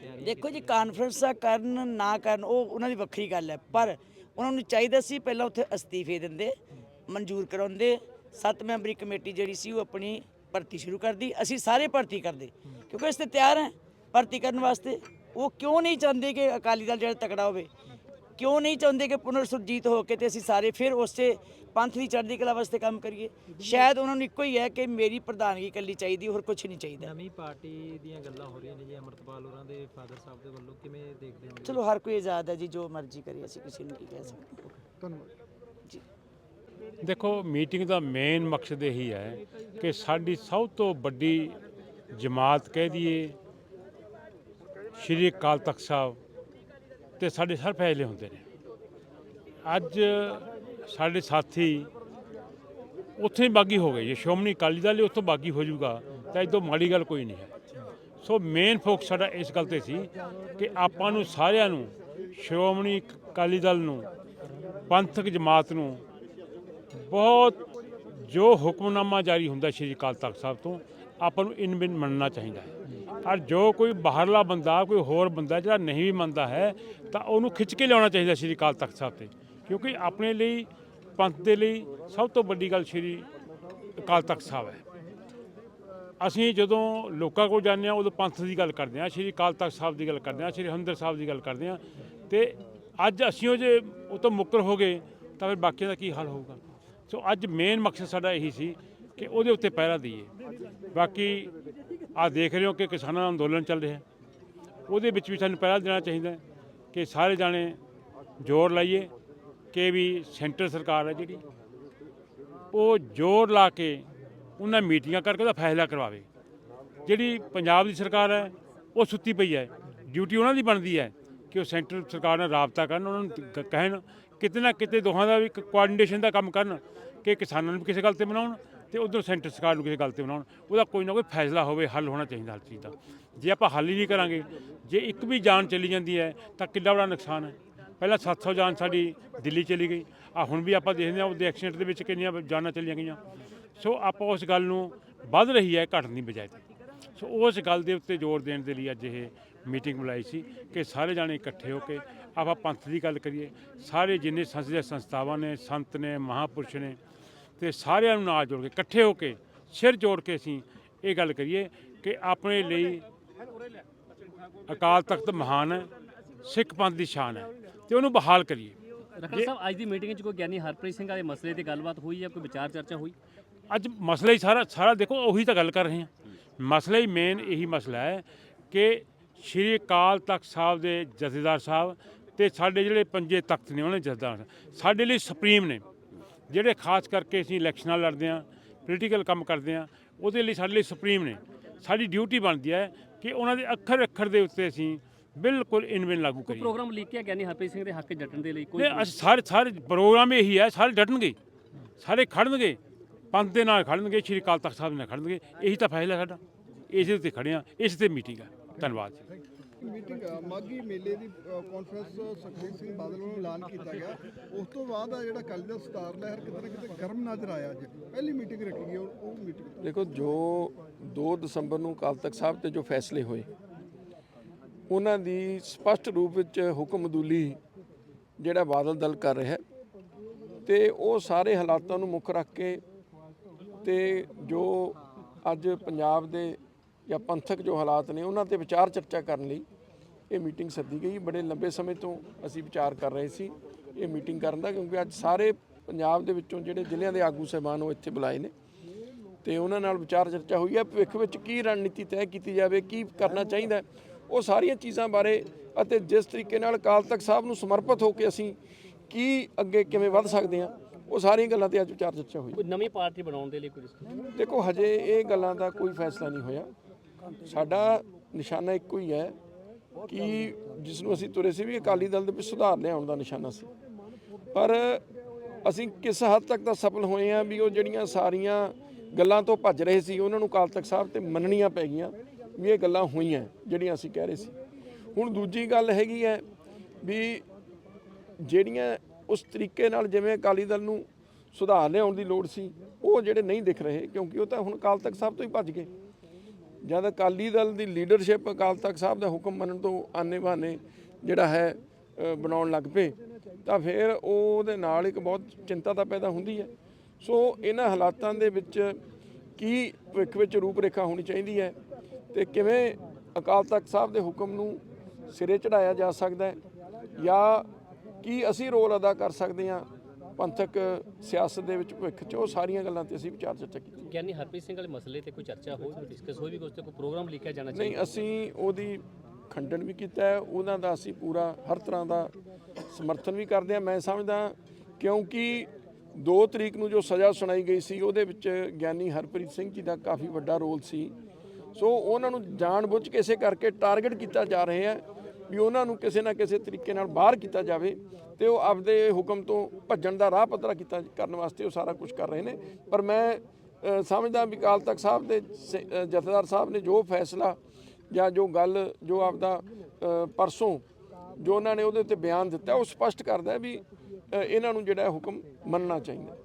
ਤਿਆਰੀਆਂ ਦੇਖੋ ਜੀ ਕਾਨਫਰੰਸਾਂ ਕਰਨ ਨਾ ਕਰਨ ਉਹ ਉਹਨਾਂ ਦੀ ਵੱਖਰੀ ਗੱਲ ਹੈ ਪਰ ਉਹਨਾਂ ਨੂੰ ਚਾਹੀਦਾ ਸੀ ਪਹਿਲਾਂ ਉੱਥੇ ਅਸਤੀਫੇ ਦਿੰਦੇ ਮਨਜ਼ੂਰ ਕਰਾਉਂਦੇ। ਸੱਤ ਮੈਂਬਰੀ ਕਮੇਟੀ ਜਿਹੜੀ ਸੀ ਉਹ ਆਪਣੀ ਭਰਤੀ ਸ਼ੁਰੂ ਕਰਦੀ। ਅਸੀਂ ਸਾਰੇ ਭਰਤੀ ਕਰਦੇ ਕਿਉਂਕਿ ਅਸੀਂ ਤੇ ਤਿਆਰ ਹਾਂ ਭਰਤੀ ਕਰਨ ਵਾਸਤੇ। ਉਹ ਕਿਉਂ ਨਹੀਂ ਚਾਹੁੰਦੇ ਕਿ ਅਕਾਲੀ ਦਲ ਜਿਹੜਾ ਤਕੜਾ ਹੋਵੇ? ਕਿਉਂ ਨਹੀਂ ਚਾਹੁੰਦੇ ਕਿ ਪੁਨਰ ਸੁਰਜੀਤ ਹੋ ਕੇ ਤੇ ਅਸੀਂ ਸਾਰੇ ਫਿਰ ਉਸੇ ਪੰਥ ਦੀ ਚੜ੍ਹਦੀ ਕਲਾ ਵਾਸਤੇ ਕੰਮ ਕਰੀਏ? ਸ਼ਾਇਦ ਉਹਨਾਂ ਨੂੰ ਇੱਕੋ ਹੀ ਹੈ ਕਿ ਮੇਰੀ ਪ੍ਰਧਾਨਗੀ ਇਕੱਲੀ ਚਾਹੀਦੀ ਹੋਰ ਕੁਝ ਨਹੀਂ ਚਾਹੀਦਾ। ਨਵੀਂ ਪਾਰਟੀ ਦੀਆਂ ਗੱਲਾਂ ਹੋ ਰਹੀਆਂ ਨੇ ਜੀ ਅਮਰਤਪਾਲ ਹੋਰਾਂ ਦੇ ਫਾਦਰ ਸਾਹਿਬ ਦੇ ਵੱਲੋਂ ਕਿਵੇਂ ਦੇਖਦੇ ਨੇ ਚਲੋ ਹਰ ਕੋਈ ਆਜ਼ਾਦ ਹੈ ਜੀ ਜੋ ਮਰਜ਼ੀ ਕਰੇ ਅਸੀਂ ਕਿਸੇ ਨੂੰ ਕੀ ਕਹਿ ਸਕਦੇ। ਧੰਨਵਾਦ। ਜੀ ਦੇਖੋ ਮੀਟਿੰਗ ਦਾ ਮੇਨ ਮਕਸਦ ਇਹੀ ਹੈ ਕਿ ਸਾਡੀ ਸਭ ਤੋਂ ਵੱਡੀ ਜਮਾਤ ਕਹਿ ਦਈਏ ਸ਼੍ਰੀ ਅਕਾਲ ਤਖਤ ਸਾਹਿਬ ਤੇ ਸਾਡੇ ਸਰ ਫੈਸਲੇ ਹੁੰਦੇ ਨੇ। ਅੱਜ ਸਾਡੇ ਸਾਥੀ ਉੱਥੇ ਹੀ ਬਾਗੀ ਹੋ ਗਏ। ਜੇ ਸ਼੍ਰੋਮਣੀ ਅਕਾਲੀ ਦਲ ਹੀ, ਉੱਥੋਂ ਬਾਗੀ ਹੋ ਜਾਊਗਾ, ਤਾਂ ਇਦੋਂ ਮਾੜੀ ਗੱਲ ਕੋਈ ਨਹੀਂ ਹੈ। ਸੋ ਮੇਨ ਫੋਕਸ ਸਾਡਾ ਇਸ ਗੱਲ ਤੇ ਸੀ ਕਿ ਆਪਾਂ ਨੂੰ ਸਾਰਿਆਂ ਨੂੰ, ਸ਼੍ਰੋਮਣੀ ਅਕਾਲੀ ਦਲ ਨੂੰ, ਪੰਥਕ ਜਮਾਤ ਨੂੰ ਬਹੁਤ ਜੋ ਹੁਕਮਨਾਮਾ ਜਾਰੀ ਹੁੰਦਾ ਸ਼੍ਰੀ ਅਕਾਲ ਤਖਤ ਸਾਹਿਬ ਤੋਂ ਆਪਾਂ ਨੂੰ ਇਨ ਬਿਨ ਮੰਨਣਾ ਚਾਹੀਦਾ ਹੈ। ਔਰ ਜੋ ਕੋਈ ਬਾਹਰਲਾ ਬੰਦਾ, ਕੋਈ ਹੋਰ ਬੰਦਾ ਜਿਹੜਾ ਨਹੀਂ ਵੀ ਮੰਨਦਾ ਹੈ, ਤਾਂ ਉਹਨੂੰ ਖਿੱਚ ਕੇ ਲਿਆਉਣਾ ਚਾਹੀਦਾ ਸ਼੍ਰੀ ਅਕਾਲ ਤਖਤ ਸਾਹਿਬ ਤੇ। ਕਿਉਂਕਿ ਆਪਣੇ ਲਈ, ਪੰਥ ਦੇ ਲਈ ਸਭ ਤੋਂ ਵੱਡੀ ਗੱਲ ਸ਼੍ਰੀ ਅਕਾਲ ਤਖਤ ਸਾਹਿਬ ਹੈ। ਅਸੀਂ ਜਦੋਂ ਲੋਕਾਂ ਕੋਲ ਜਾਂਦੇ ਹਾਂ, ਉਦੋਂ ਪੰਥ ਦੀ ਗੱਲ ਕਰਦੇ ਹਾਂ, ਸ਼੍ਰੀ ਅਕਾਲ ਤਖਤ ਸਾਹਿਬ ਦੀ ਗੱਲ ਕਰਦੇ ਹਾਂ, ਸ਼੍ਰੀ ਹਰਿਮੰਦਰ ਸਾਹਿਬ ਦੀ ਗੱਲ ਕਰਦੇ ਹਾਂ। ਤੇ ਅੱਜ ਅਸੀਂ ਉਹ ਜੇ ਉਹ ਤੋਂ ਮੁੱਕਰ ਹੋ ਗਏ, ਤਾਂ ਫਿਰ ਬਾਕੀਆਂ ਦਾ ਕੀ ਹਾਲ ਹੋਊਗਾ? ਸੋ ਅੱਜ ਮੇਨ ਮਕਸਦ ਸਾਡਾ ਇਹੀ ਸੀ ਕਿ ਉਹਦੇ ਉੱਤੇ ਪਹਿਰਾ ਦਈਏ। ਬਾਕੀ ਆ ਦੇਖ ਰਹੇ ਹੋ ਕਿ ਕਿਸਾਨਾਂ ਦਾ ਅੰਦੋਲਨ ਚੱਲ ਰਿਹਾ ਉਹਦੇ ਵਿੱਚ ਵੀ ਸਾਨੂੰ ਪਹਿਰਾ ਦੇਣਾ ਚਾਹੀਦਾ ਕਿ ਸਾਰੇ ਜਾਣੇ ਜ਼ੋਰ ਲਾਈਏ ਕਿ ਵੀ ਸੈਂਟਰ ਸਰਕਾਰ ਹੈ ਜਿਹੜੀ, ਉਹ ਜ਼ੋਰ ਲਾ ਕੇ ਉਹਨਾਂ ਮੀਟਿੰਗਾਂ ਕਰਕੇ ਉਹਦਾ ਫੈਸਲਾ ਕਰਵਾਵੇ। ਜਿਹੜੀ ਪੰਜਾਬ ਦੀ ਸਰਕਾਰ ਹੈ, ਉਹ ਸੁੱਤੀ ਪਈ ਹੈ। ਡਿਊਟੀ ਉਹਨਾਂ ਦੀ ਬਣਦੀ ਹੈ ਕਿ ਉਹ ਸੈਂਟਰ ਸਰਕਾਰ ਨਾਲ ਰਾਬਤਾ ਕਰਨ, ਉਹਨਾਂ ਨੂੰ ਕਹਿਣ, ਕਿਤੇ ਨਾ ਕਿਤੇ ਦੋਹਾਂ ਦਾ ਵੀ ਕੋਆਰਡੀਨੇਸ਼ਨ ਦਾ ਕੰਮ ਕਰਨ ਕਿ ਕਿਸਾਨਾਂ ਨੂੰ ਵੀ ਕਿਸੇ ਗੱਲ ਤੇ ਬਣਾਉਣ ਤੇ ਉਧਰ ਸੈਂਟਰ ਸਰਕਾਰ ਨੂੰ ਕਿਸੇ ਗੱਲ ਤੇ ਬਣਾਉਣ ਉਹਦਾ ਕੋਈ ਨਾ ਕੋਈ ਫੈਸਲਾ ਹੋਵੇ, ਹੱਲ ਹੋਣਾ ਚਾਹੀਦਾ ਹਰ ਚੀਜ਼ ਦਾ। ਜੇ ਆਪਾਂ ਹੱਲ ਹੀ ਨਹੀਂ ਕਰਾਂਗੇ, ਜੇ ਇੱਕ ਵੀ ਜਾਨ ਚਲੀ ਜਾਂਦੀ ਹੈ, ਤਾਂ ਕਿੰਨਾ ਬੜਾ ਨੁਕਸਾਨ ਹੈ। ਪਹਿਲਾਂ 700 ਜਾਨ ਸਾਡੀ ਦਿੱਲੀ ਚਲੀ ਗਈ ਆ ਹੁਣ ਵੀ ਆਪਾਂ ਦੇਖਦੇ ਹਾਂ ਉਹਦੇ ਐਕਸੀਡੈਂਟ ਦੇ ਵਿੱਚ ਕਿੰਨੀਆਂ ਜਾਨਾਂ ਚਲੀਆਂ ਗਈਆਂ। ਸੋ ਆਪਾਂ ਉਸ ਗੱਲ ਨੂੰ ਵੱਧ ਰਹੀ ਹੈ ਘਟਣ ਦੀ ਬਜਾਏ ਤੇ ਸੋ ਉਸ ਗੱਲ ਦੇ ਉੱਤੇ ਜ਼ੋਰ ਦੇਣ ਦੇ ਲਈ ਅੱਜ ਇਹ ਮੀਟਿੰਗ ਬੁਲਾਈ ਸੀ ਕਿ ਸਾਰੇ ਜਾਣੇ ਇਕੱਠੇ ਹੋ ਕੇ ਆਪਾਂ ਪੰਥ ਦੀ ਗੱਲ ਕਰੀਏ। ਸਾਰੇ ਜਿੰਨੇ ਸੰਸਦੀ ਸੰਸਥਾਵਾਂ ਨੇ, ਸੰਤ ਨੇ, ਮਹਾਪੁਰਸ਼ ਨੇ ਤੇ ਸਾਰਿਆਂ ਨੂੰ ਨਾਲ ਜੋੜ ਕੇ ਇਕੱਠੇ ਹੋ ਕੇ ਸਿਰ ਜੋੜ ਕੇ ਅਸੀਂ ਇਹ ਗੱਲ ਕਰੀਏ ਕਿ ਆਪਣੇ ਲਈ ਅਕਾਲ ਤਖਤ ਮਹਾਨ ਹੈ ਸਿੱਖ ਪੰਥ ਦੀ ਸ਼ਾਨ ਹੈ ਤੇ ਉਹਨੂੰ ਬਹਾਲ ਕਰੀਏ। ਰਖੜਾ ਸਾਹਿਬ ਅੱਜ ਦੀ ਮੀਟਿੰਗ 'ਚ ਕੋਈ ਗਿਆਨੀ ਹਰਪ੍ਰੀਤ ਸਿੰਘ ਵਾਲੇ ਮਸਲੇ ਤੇ ਗੱਲਬਾਤ ਹੋਈ ਜਾਂ ਕੋਈ ਵਿਚਾਰ ਚਰਚਾ ਹੋਈ? ਅੱਜ ਮਸਲਾ ਹੀ ਸਾਰਾ ਸਾਰਾ ਦੇਖੋ ਉਹੀ ਤਾਂ ਗੱਲ ਕਰ ਰਹੇ ਹਾਂ। ਮਸਲਾ ਹੀ ਮੇਨ ਇਹੀ ਮਸਲਾ ਹੈ ਕਿ ਸ਼੍ਰੀ ਅਕਾਲ ਤਖਤ ਸਾਹਿਬ ਦੇ ਜਥੇਦਾਰ ਸਾਹਿਬ ਤੇ ਸਾਡੇ ਜਿਹੜੇ ਪੰਜੇ ਤਖਤ ਨੇ ਉਹਨਾਂ ਦੇ ਜਥੇਦਾਰ ਸਾਡੇ ਲਈ ਸੁਪਰੀਮ ਨੇ। ਜਿਹੜੇ ਖਾਸ ਕਰਕੇ ਅਸੀਂ ਇਲੈਕਸ਼ਨਾਂ ਲੜਦੇ ਹਾਂ ਪੋਲੀਟੀਕਲ ਕੰਮ ਕਰਦੇ ਹਾਂ ਉਹਦੇ ਲਈ ਸਾਡੇ ਲਈ ਸੁਪਰੀਮ ਨੇ। ਸਾਡੀ ਡਿਊਟੀ ਬਣਦੀ ਹੈ ਕਿ ਉਹਨਾਂ ਦੇ ਅੱਖਰ ਅੱਖਰ ਦੇ ਉੱਤੇ ਅਸੀਂ ਬਿਲਕੁਲ ਇਨਵਿਨ ਲਾਗੂ ਕਰੀਏ। ਪ੍ਰੋਗਰਾਮ ਲਿਖਿਆ ਗਿਆਨੀ ਹਰਪ੍ਰੀਤ ਸਿੰਘ ਦੇ ਹੱਕ 'ਚ ਡਟਣ ਦੇ ਲਈ? ਕੋਈ ਨਹੀਂ ਅਸੀਂ ਸਾਰੇ ਸਾਰੇ ਪ੍ਰੋਗਰਾਮ ਇਹੀ ਹੈ ਸਾਰੇ ਡਟਣਗੇ ਸਾਰੇ ਖੜਨਗੇ ਪੰਥ ਦੇ ਨਾਲ ਖੜਨਗੇ ਸ਼੍ਰੀ ਅਕਾਲ ਤਖਤ ਸਾਹਿਬ ਨਾਲ ਖੜਨਗੇ। ਇਹੀ ਤਾਂ ਫੈਸਲਾ ਸਾਡਾ। ਇਸੇ ਉੱਤੇ ਖੜੇ ਆ ਇਸ ਤੇ ਮੀਟਿੰਗ ਹੈ। ਧੰਨਵਾਦ ਜੀ। ਮੀਟਿੰਗ ਆ, ਮੇਲੇ ਦੀ ਕਾਨਫਰੰਸ ਸੁਖਬੀਰ ਸਿੰਘ ਬਾਦਲ ਵੱਲੋਂ ਐਲਾਨ ਕੀਤਾ ਗਿਆ। ਉਸ ਤੋਂ ਬਾਅਦ ਆ ਜਿਹੜਾ ਕੱਲ੍ਹ ਦਾ ਸਤਾਰ ਲਹਿਰ ਕਿਤੇ ਨਾ ਕਿਤੇ ਗਰਮ ਨਜ਼ਰ ਆਇਆ ਅੱਜ। ਪਹਿਲੀ ਮੀਟਿੰਗ ਰੱਖੀ ਗਈ ਉਹ ਮੀਟਿੰਗ ਦੇਖੋ ਜੋ 2 ਦਸੰਬਰ ਨੂੰ ਅਕਾਲ ਤਖਤ ਸਾਹਿਬ ਤੇ ਜੋ ਫੈਸਲੇ ਹੋਏ ਉਹਨਾਂ ਦੀ ਸਪਸ਼ਟ ਰੂਪ ਵਿੱਚ ਹੁਕਮਦੂਲੀ ਜਿਹੜਾ ਬਾਦਲ ਦਲ ਕਰ ਰਿਹਾ ਹੈ ਤੇ ਉਹ ਸਾਰੇ ਹਾਲਾਤਾਂ ਨੂੰ ਮੁੱਖ ਰੱਖ ਕੇ ਤੇ ਜੋ ਅੱਜ ਪੰਜਾਬ ਦੇ ਜਾਂ ਪੰਥਕ ਜੋ ਹਾਲਾਤ ਨੇ ਉਹਨਾਂ ਤੇ ਵਿਚਾਰ ਚਰਚਾ ਕਰਨ ਲਈ ਇਹ ਮੀਟਿੰਗ ਸੱਦੀ ਗਈ। ਬੜੇ ਲੰਬੇ ਸਮੇਂ ਤੋਂ ਅਸੀਂ ਵਿਚਾਰ ਕਰ ਰਹੇ ਸੀ ਇਹ ਮੀਟਿੰਗ ਕਰਨ ਦਾ ਕਿਉਂਕਿ ਅੱਜ ਸਾਰੇ ਪੰਜਾਬ ਦੇ ਵਿੱਚੋਂ ਜਿਹੜੇ ਜ਼ਿਲ੍ਹਿਆਂ ਦੇ ਆਗੂ ਸਹਿਬਾਨ ਉਹ ਇੱਥੇ ਬੁਲਾਏ ਨੇ ਤੇ ਉਹਨਾਂ ਨਾਲ ਵਿਚਾਰ ਚਰਚਾ ਹੋਈ ਹੈ। ਭਵਿੱਖ ਵਿੱਚ ਕੀ ਰਣਨੀਤੀ ਤੈਅ ਕੀਤੀ ਜਾਵੇ ਕੀ ਕਰਨਾ ਚਾਹੀਦਾ ਉਹ ਸਾਰੀਆਂ ਚੀਜ਼ਾਂ ਬਾਰੇ ਅਤੇ ਜਿਸ ਤਰੀਕੇ ਨਾਲ ਅਕਾਲ ਤਖਤ ਸਾਹਿਬ ਨੂੰ ਸਮਰਪਿਤ ਹੋ ਕੇ ਅਸੀਂ ਕੀ ਅੱਗੇ ਕਿਵੇਂ ਵੱਧ ਸਕਦੇ ਹਾਂ ਉਹ ਸਾਰੀਆਂ ਗੱਲਾਂ ਤੇ ਅੱਜ ਵਿਚਾਰ ਚਰਚਾ ਹੋਈ। ਕੋਈ ਨਵੀਂ ਪਾਰਟੀ ਬਣਾਉਣ ਦੇ ਲਈ ਕੋਈ? ਦੇਖੋ ਹਜੇ ਇਹ ਗੱਲਾਂ ਦਾ ਕੋਈ ਫੈਸਲਾ ਨਹੀਂ ਹੋਇਆ। ਸਾਡਾ ਨਿਸ਼ਾਨਾ ਇੱਕੋ ਹੀ ਹੈ ਕਿ ਜਿਸ ਨੂੰ ਅਸੀਂ ਤੁਰੇ ਸੀ ਵੀ ਅਕਾਲੀ ਦਲ ਦੇ ਵਿੱਚ ਸੁਧਾਰ ਲਿਆਉਣ ਦਾ ਨਿਸ਼ਾਨਾ ਸੀ। ਪਰ ਅਸੀਂ ਕਿਸ ਹੱਦ ਤੱਕ ਤਾਂ ਸਫਲ ਹੋਏ ਆ ਵੀ ਉਹ ਜਿਹੜੀਆਂ ਸਾਰੀਆਂ ਗੱਲਾਂ ਤੋਂ ਭੱਜ ਰਹੇ ਸੀ, ਉਹਨਾਂ ਨੂੰ ਅਕਾਲ ਤਖਤ ਸਾਹਿਬ ਤੇ ਮੰਨਣੀਆਂ ਪੈ ਗਈਆਂ ਵੀ ਇਹ ਗੱਲਾਂ ਹੋਈਆਂ ਜਿਹੜੀਆਂ ਅਸੀਂ ਕਹਿ ਰਹੇ ਸੀ। ਹੁਣ ਦੂਜੀ ਗੱਲ ਹੈਗੀ ਹੈ ਵੀ ਜਿਹੜੀਆਂ ਉਸ ਤਰੀਕੇ ਨਾਲ ਜਿਵੇਂ ਅਕਾਲੀ ਦਲ ਨੂੰ ਸੁਧਾਰ ਲਿਆਉਣ ਦੀ ਲੋੜ ਸੀ, ਉਹ ਜਿਹੜੇ ਨਹੀਂ ਦਿਖ ਰਹੇ ਕਿਉਂਕਿ ਉਹ ਤਾਂ ਹੁਣ ਅਕਾਲ ਤਖਤ ਸਾਹਿਬ ਤੋਂ ਹੀ ਭੱਜ ਗਏ। ਜਦ ਅਕਾਲੀ ਦਲ ਦੀ ਲੀਡਰਸ਼ਿਪ ਅਕਾਲ ਤਖਤ ਸਾਹਿਬ ਦਾ ਹੁਕਮ ਮੰਨਣ ਤੋਂ ਆਨੇ ਬਹਾਨੇ ਜਿਹੜਾ ਹੈ ਬਣਾਉਣ ਲੱਗ ਪਏ, ਤਾਂ ਫਿਰ ਉਹਦੇ ਨਾਲ ਇੱਕ ਬਹੁਤ ਚਿੰਤਾ ਤਾਂ ਪੈਦਾ ਹੁੰਦੀ ਹੈ। ਸੋ ਇਹਨਾਂ ਹਾਲਾਤਾਂ ਦੇ ਵਿੱਚ ਕੀ ਭਵਿੱਖ ਵਿੱਚ ਰੂਪਰੇਖਾ ਹੋਣੀ ਚਾਹੀਦੀ ਹੈ ਤੇ ਕਿਵੇਂ ਅਕਾਲ ਤਖਤ ਸਾਹਿਬ ਦੇ ਹੁਕਮ ਨੂੰ ਸਿਰੇ ਚੜਾਇਆ ਜਾ ਸਕਦਾ ਹੈ ਜਾਂ ਕੀ ਅਸੀਂ ਰੋਲ ਅਦਾ ਕਰ ਸਕਦੇ ਹਾਂ ਪੰਥਕ ਸਿਆਸਤ ਦੇ ਵਿੱਚ ਭਵਿੱਖ 'ਚ ਉਹ ਸਾਰੀਆਂ ਗੱਲਾਂ ਤੇ ਅਸੀਂ ਵਿਚਾਰ ਚਰਚਾ ਕੀਤੀ। ਗਿਆਨੀ ਹਰਪ੍ਰੀਤ ਸਿੰਘ ਵਾਲੇ ਮਸਲੇ ਤੇ ਕੋਈ ਚਰਚਾ ਹੋਈ ਕੋਈ ਡਿਸਕਸ ਹੋਈ ਵੀ ਕੋਈ ਉਸ ਤੇ ਕੋਈ ਪ੍ਰੋਗਰਾਮ ਲਿਖਿਆ ਜਾਣਾ ਚਾਹੀਦਾ? ਨਹੀਂ ਅਸੀਂ ਉਹਦੀ ਖੰਡਨ ਵੀ ਕੀਤਾ ਹੈ ਉਹਨਾਂ ਦਾ ਅਸੀਂ ਪੂਰਾ ਹਰ ਤਰ੍ਹਾਂ ਦਾ ਸਮਰਥਨ ਵੀ ਕਰਦੇ ਹਾਂ। ਮੈਂ ਸਮਝਦਾ ਕਿਉਂਕਿ 2 ਤਰੀਕ ਨੂੰ ਜੋ ਸਜ਼ਾ ਸੁਣਾਈ ਗਈ ਸੀ ਉਹਦੇ ਵਿੱਚ ਗਿਆਨੀ ਹਰਪ੍ਰੀਤ ਸਿੰਘ ਜੀ ਦਾ ਕਾਫੀ ਵੱਡਾ ਰੋਲ ਸੀ। ਸੋ ਉਹਨਾਂ ਨੂੰ ਜਾਣਬੁੱਝ ਕੇ ਇਸੇ ਕਰਕੇ ਟਾਰਗੇਟ ਕੀਤਾ ਜਾ ਰਿਹਾ ਹੈ ਵੀ ਉਹਨਾਂ ਨੂੰ ਕਿਸੇ ਨਾ ਕਿਸੇ ਤਰੀਕੇ ਨਾਲ ਬਾਹਰ ਕੀਤਾ ਜਾਵੇ ਤੇ ਉਹ ਆਪਦੇ ਹੁਕਮ ਤੋਂ ਭੱਜਣ ਦਾ ਰਾਹ ਪੱਧਰਾ ਕੀਤਾ ਕਰਨ ਵਾਸਤੇ ਉਹ ਸਾਰਾ ਕੁਝ ਕਰ ਰਹੇ ਨੇ। ਪਰ ਮੈਂ ਸਮਝਦਾ ਵੀ ਅਕਾਲ ਤਖਤ ਸਾਹਿਬ ਦੇ ਸ- ਜਥੇਦਾਰ ਸਾਹਿਬ ਨੇ ਜੋ ਫੈਸਲਾ ਜਾਂ ਜੋ ਗੱਲ, ਜੋ ਆਪਦਾ ਪਰਸੋਂ ਜੋ ਉਹਨਾਂ ਨੇ ਉਹਦੇ ਉੱਤੇ ਬਿਆਨ ਦਿੱਤਾ, ਉਹ ਸਪਸ਼ਟ ਕਰਦਾ ਵੀ ਇਹਨਾਂ ਨੂੰ ਜਿਹੜਾ ਹੁਕਮ ਮੰਨਣਾ ਚਾਹੀਦਾ।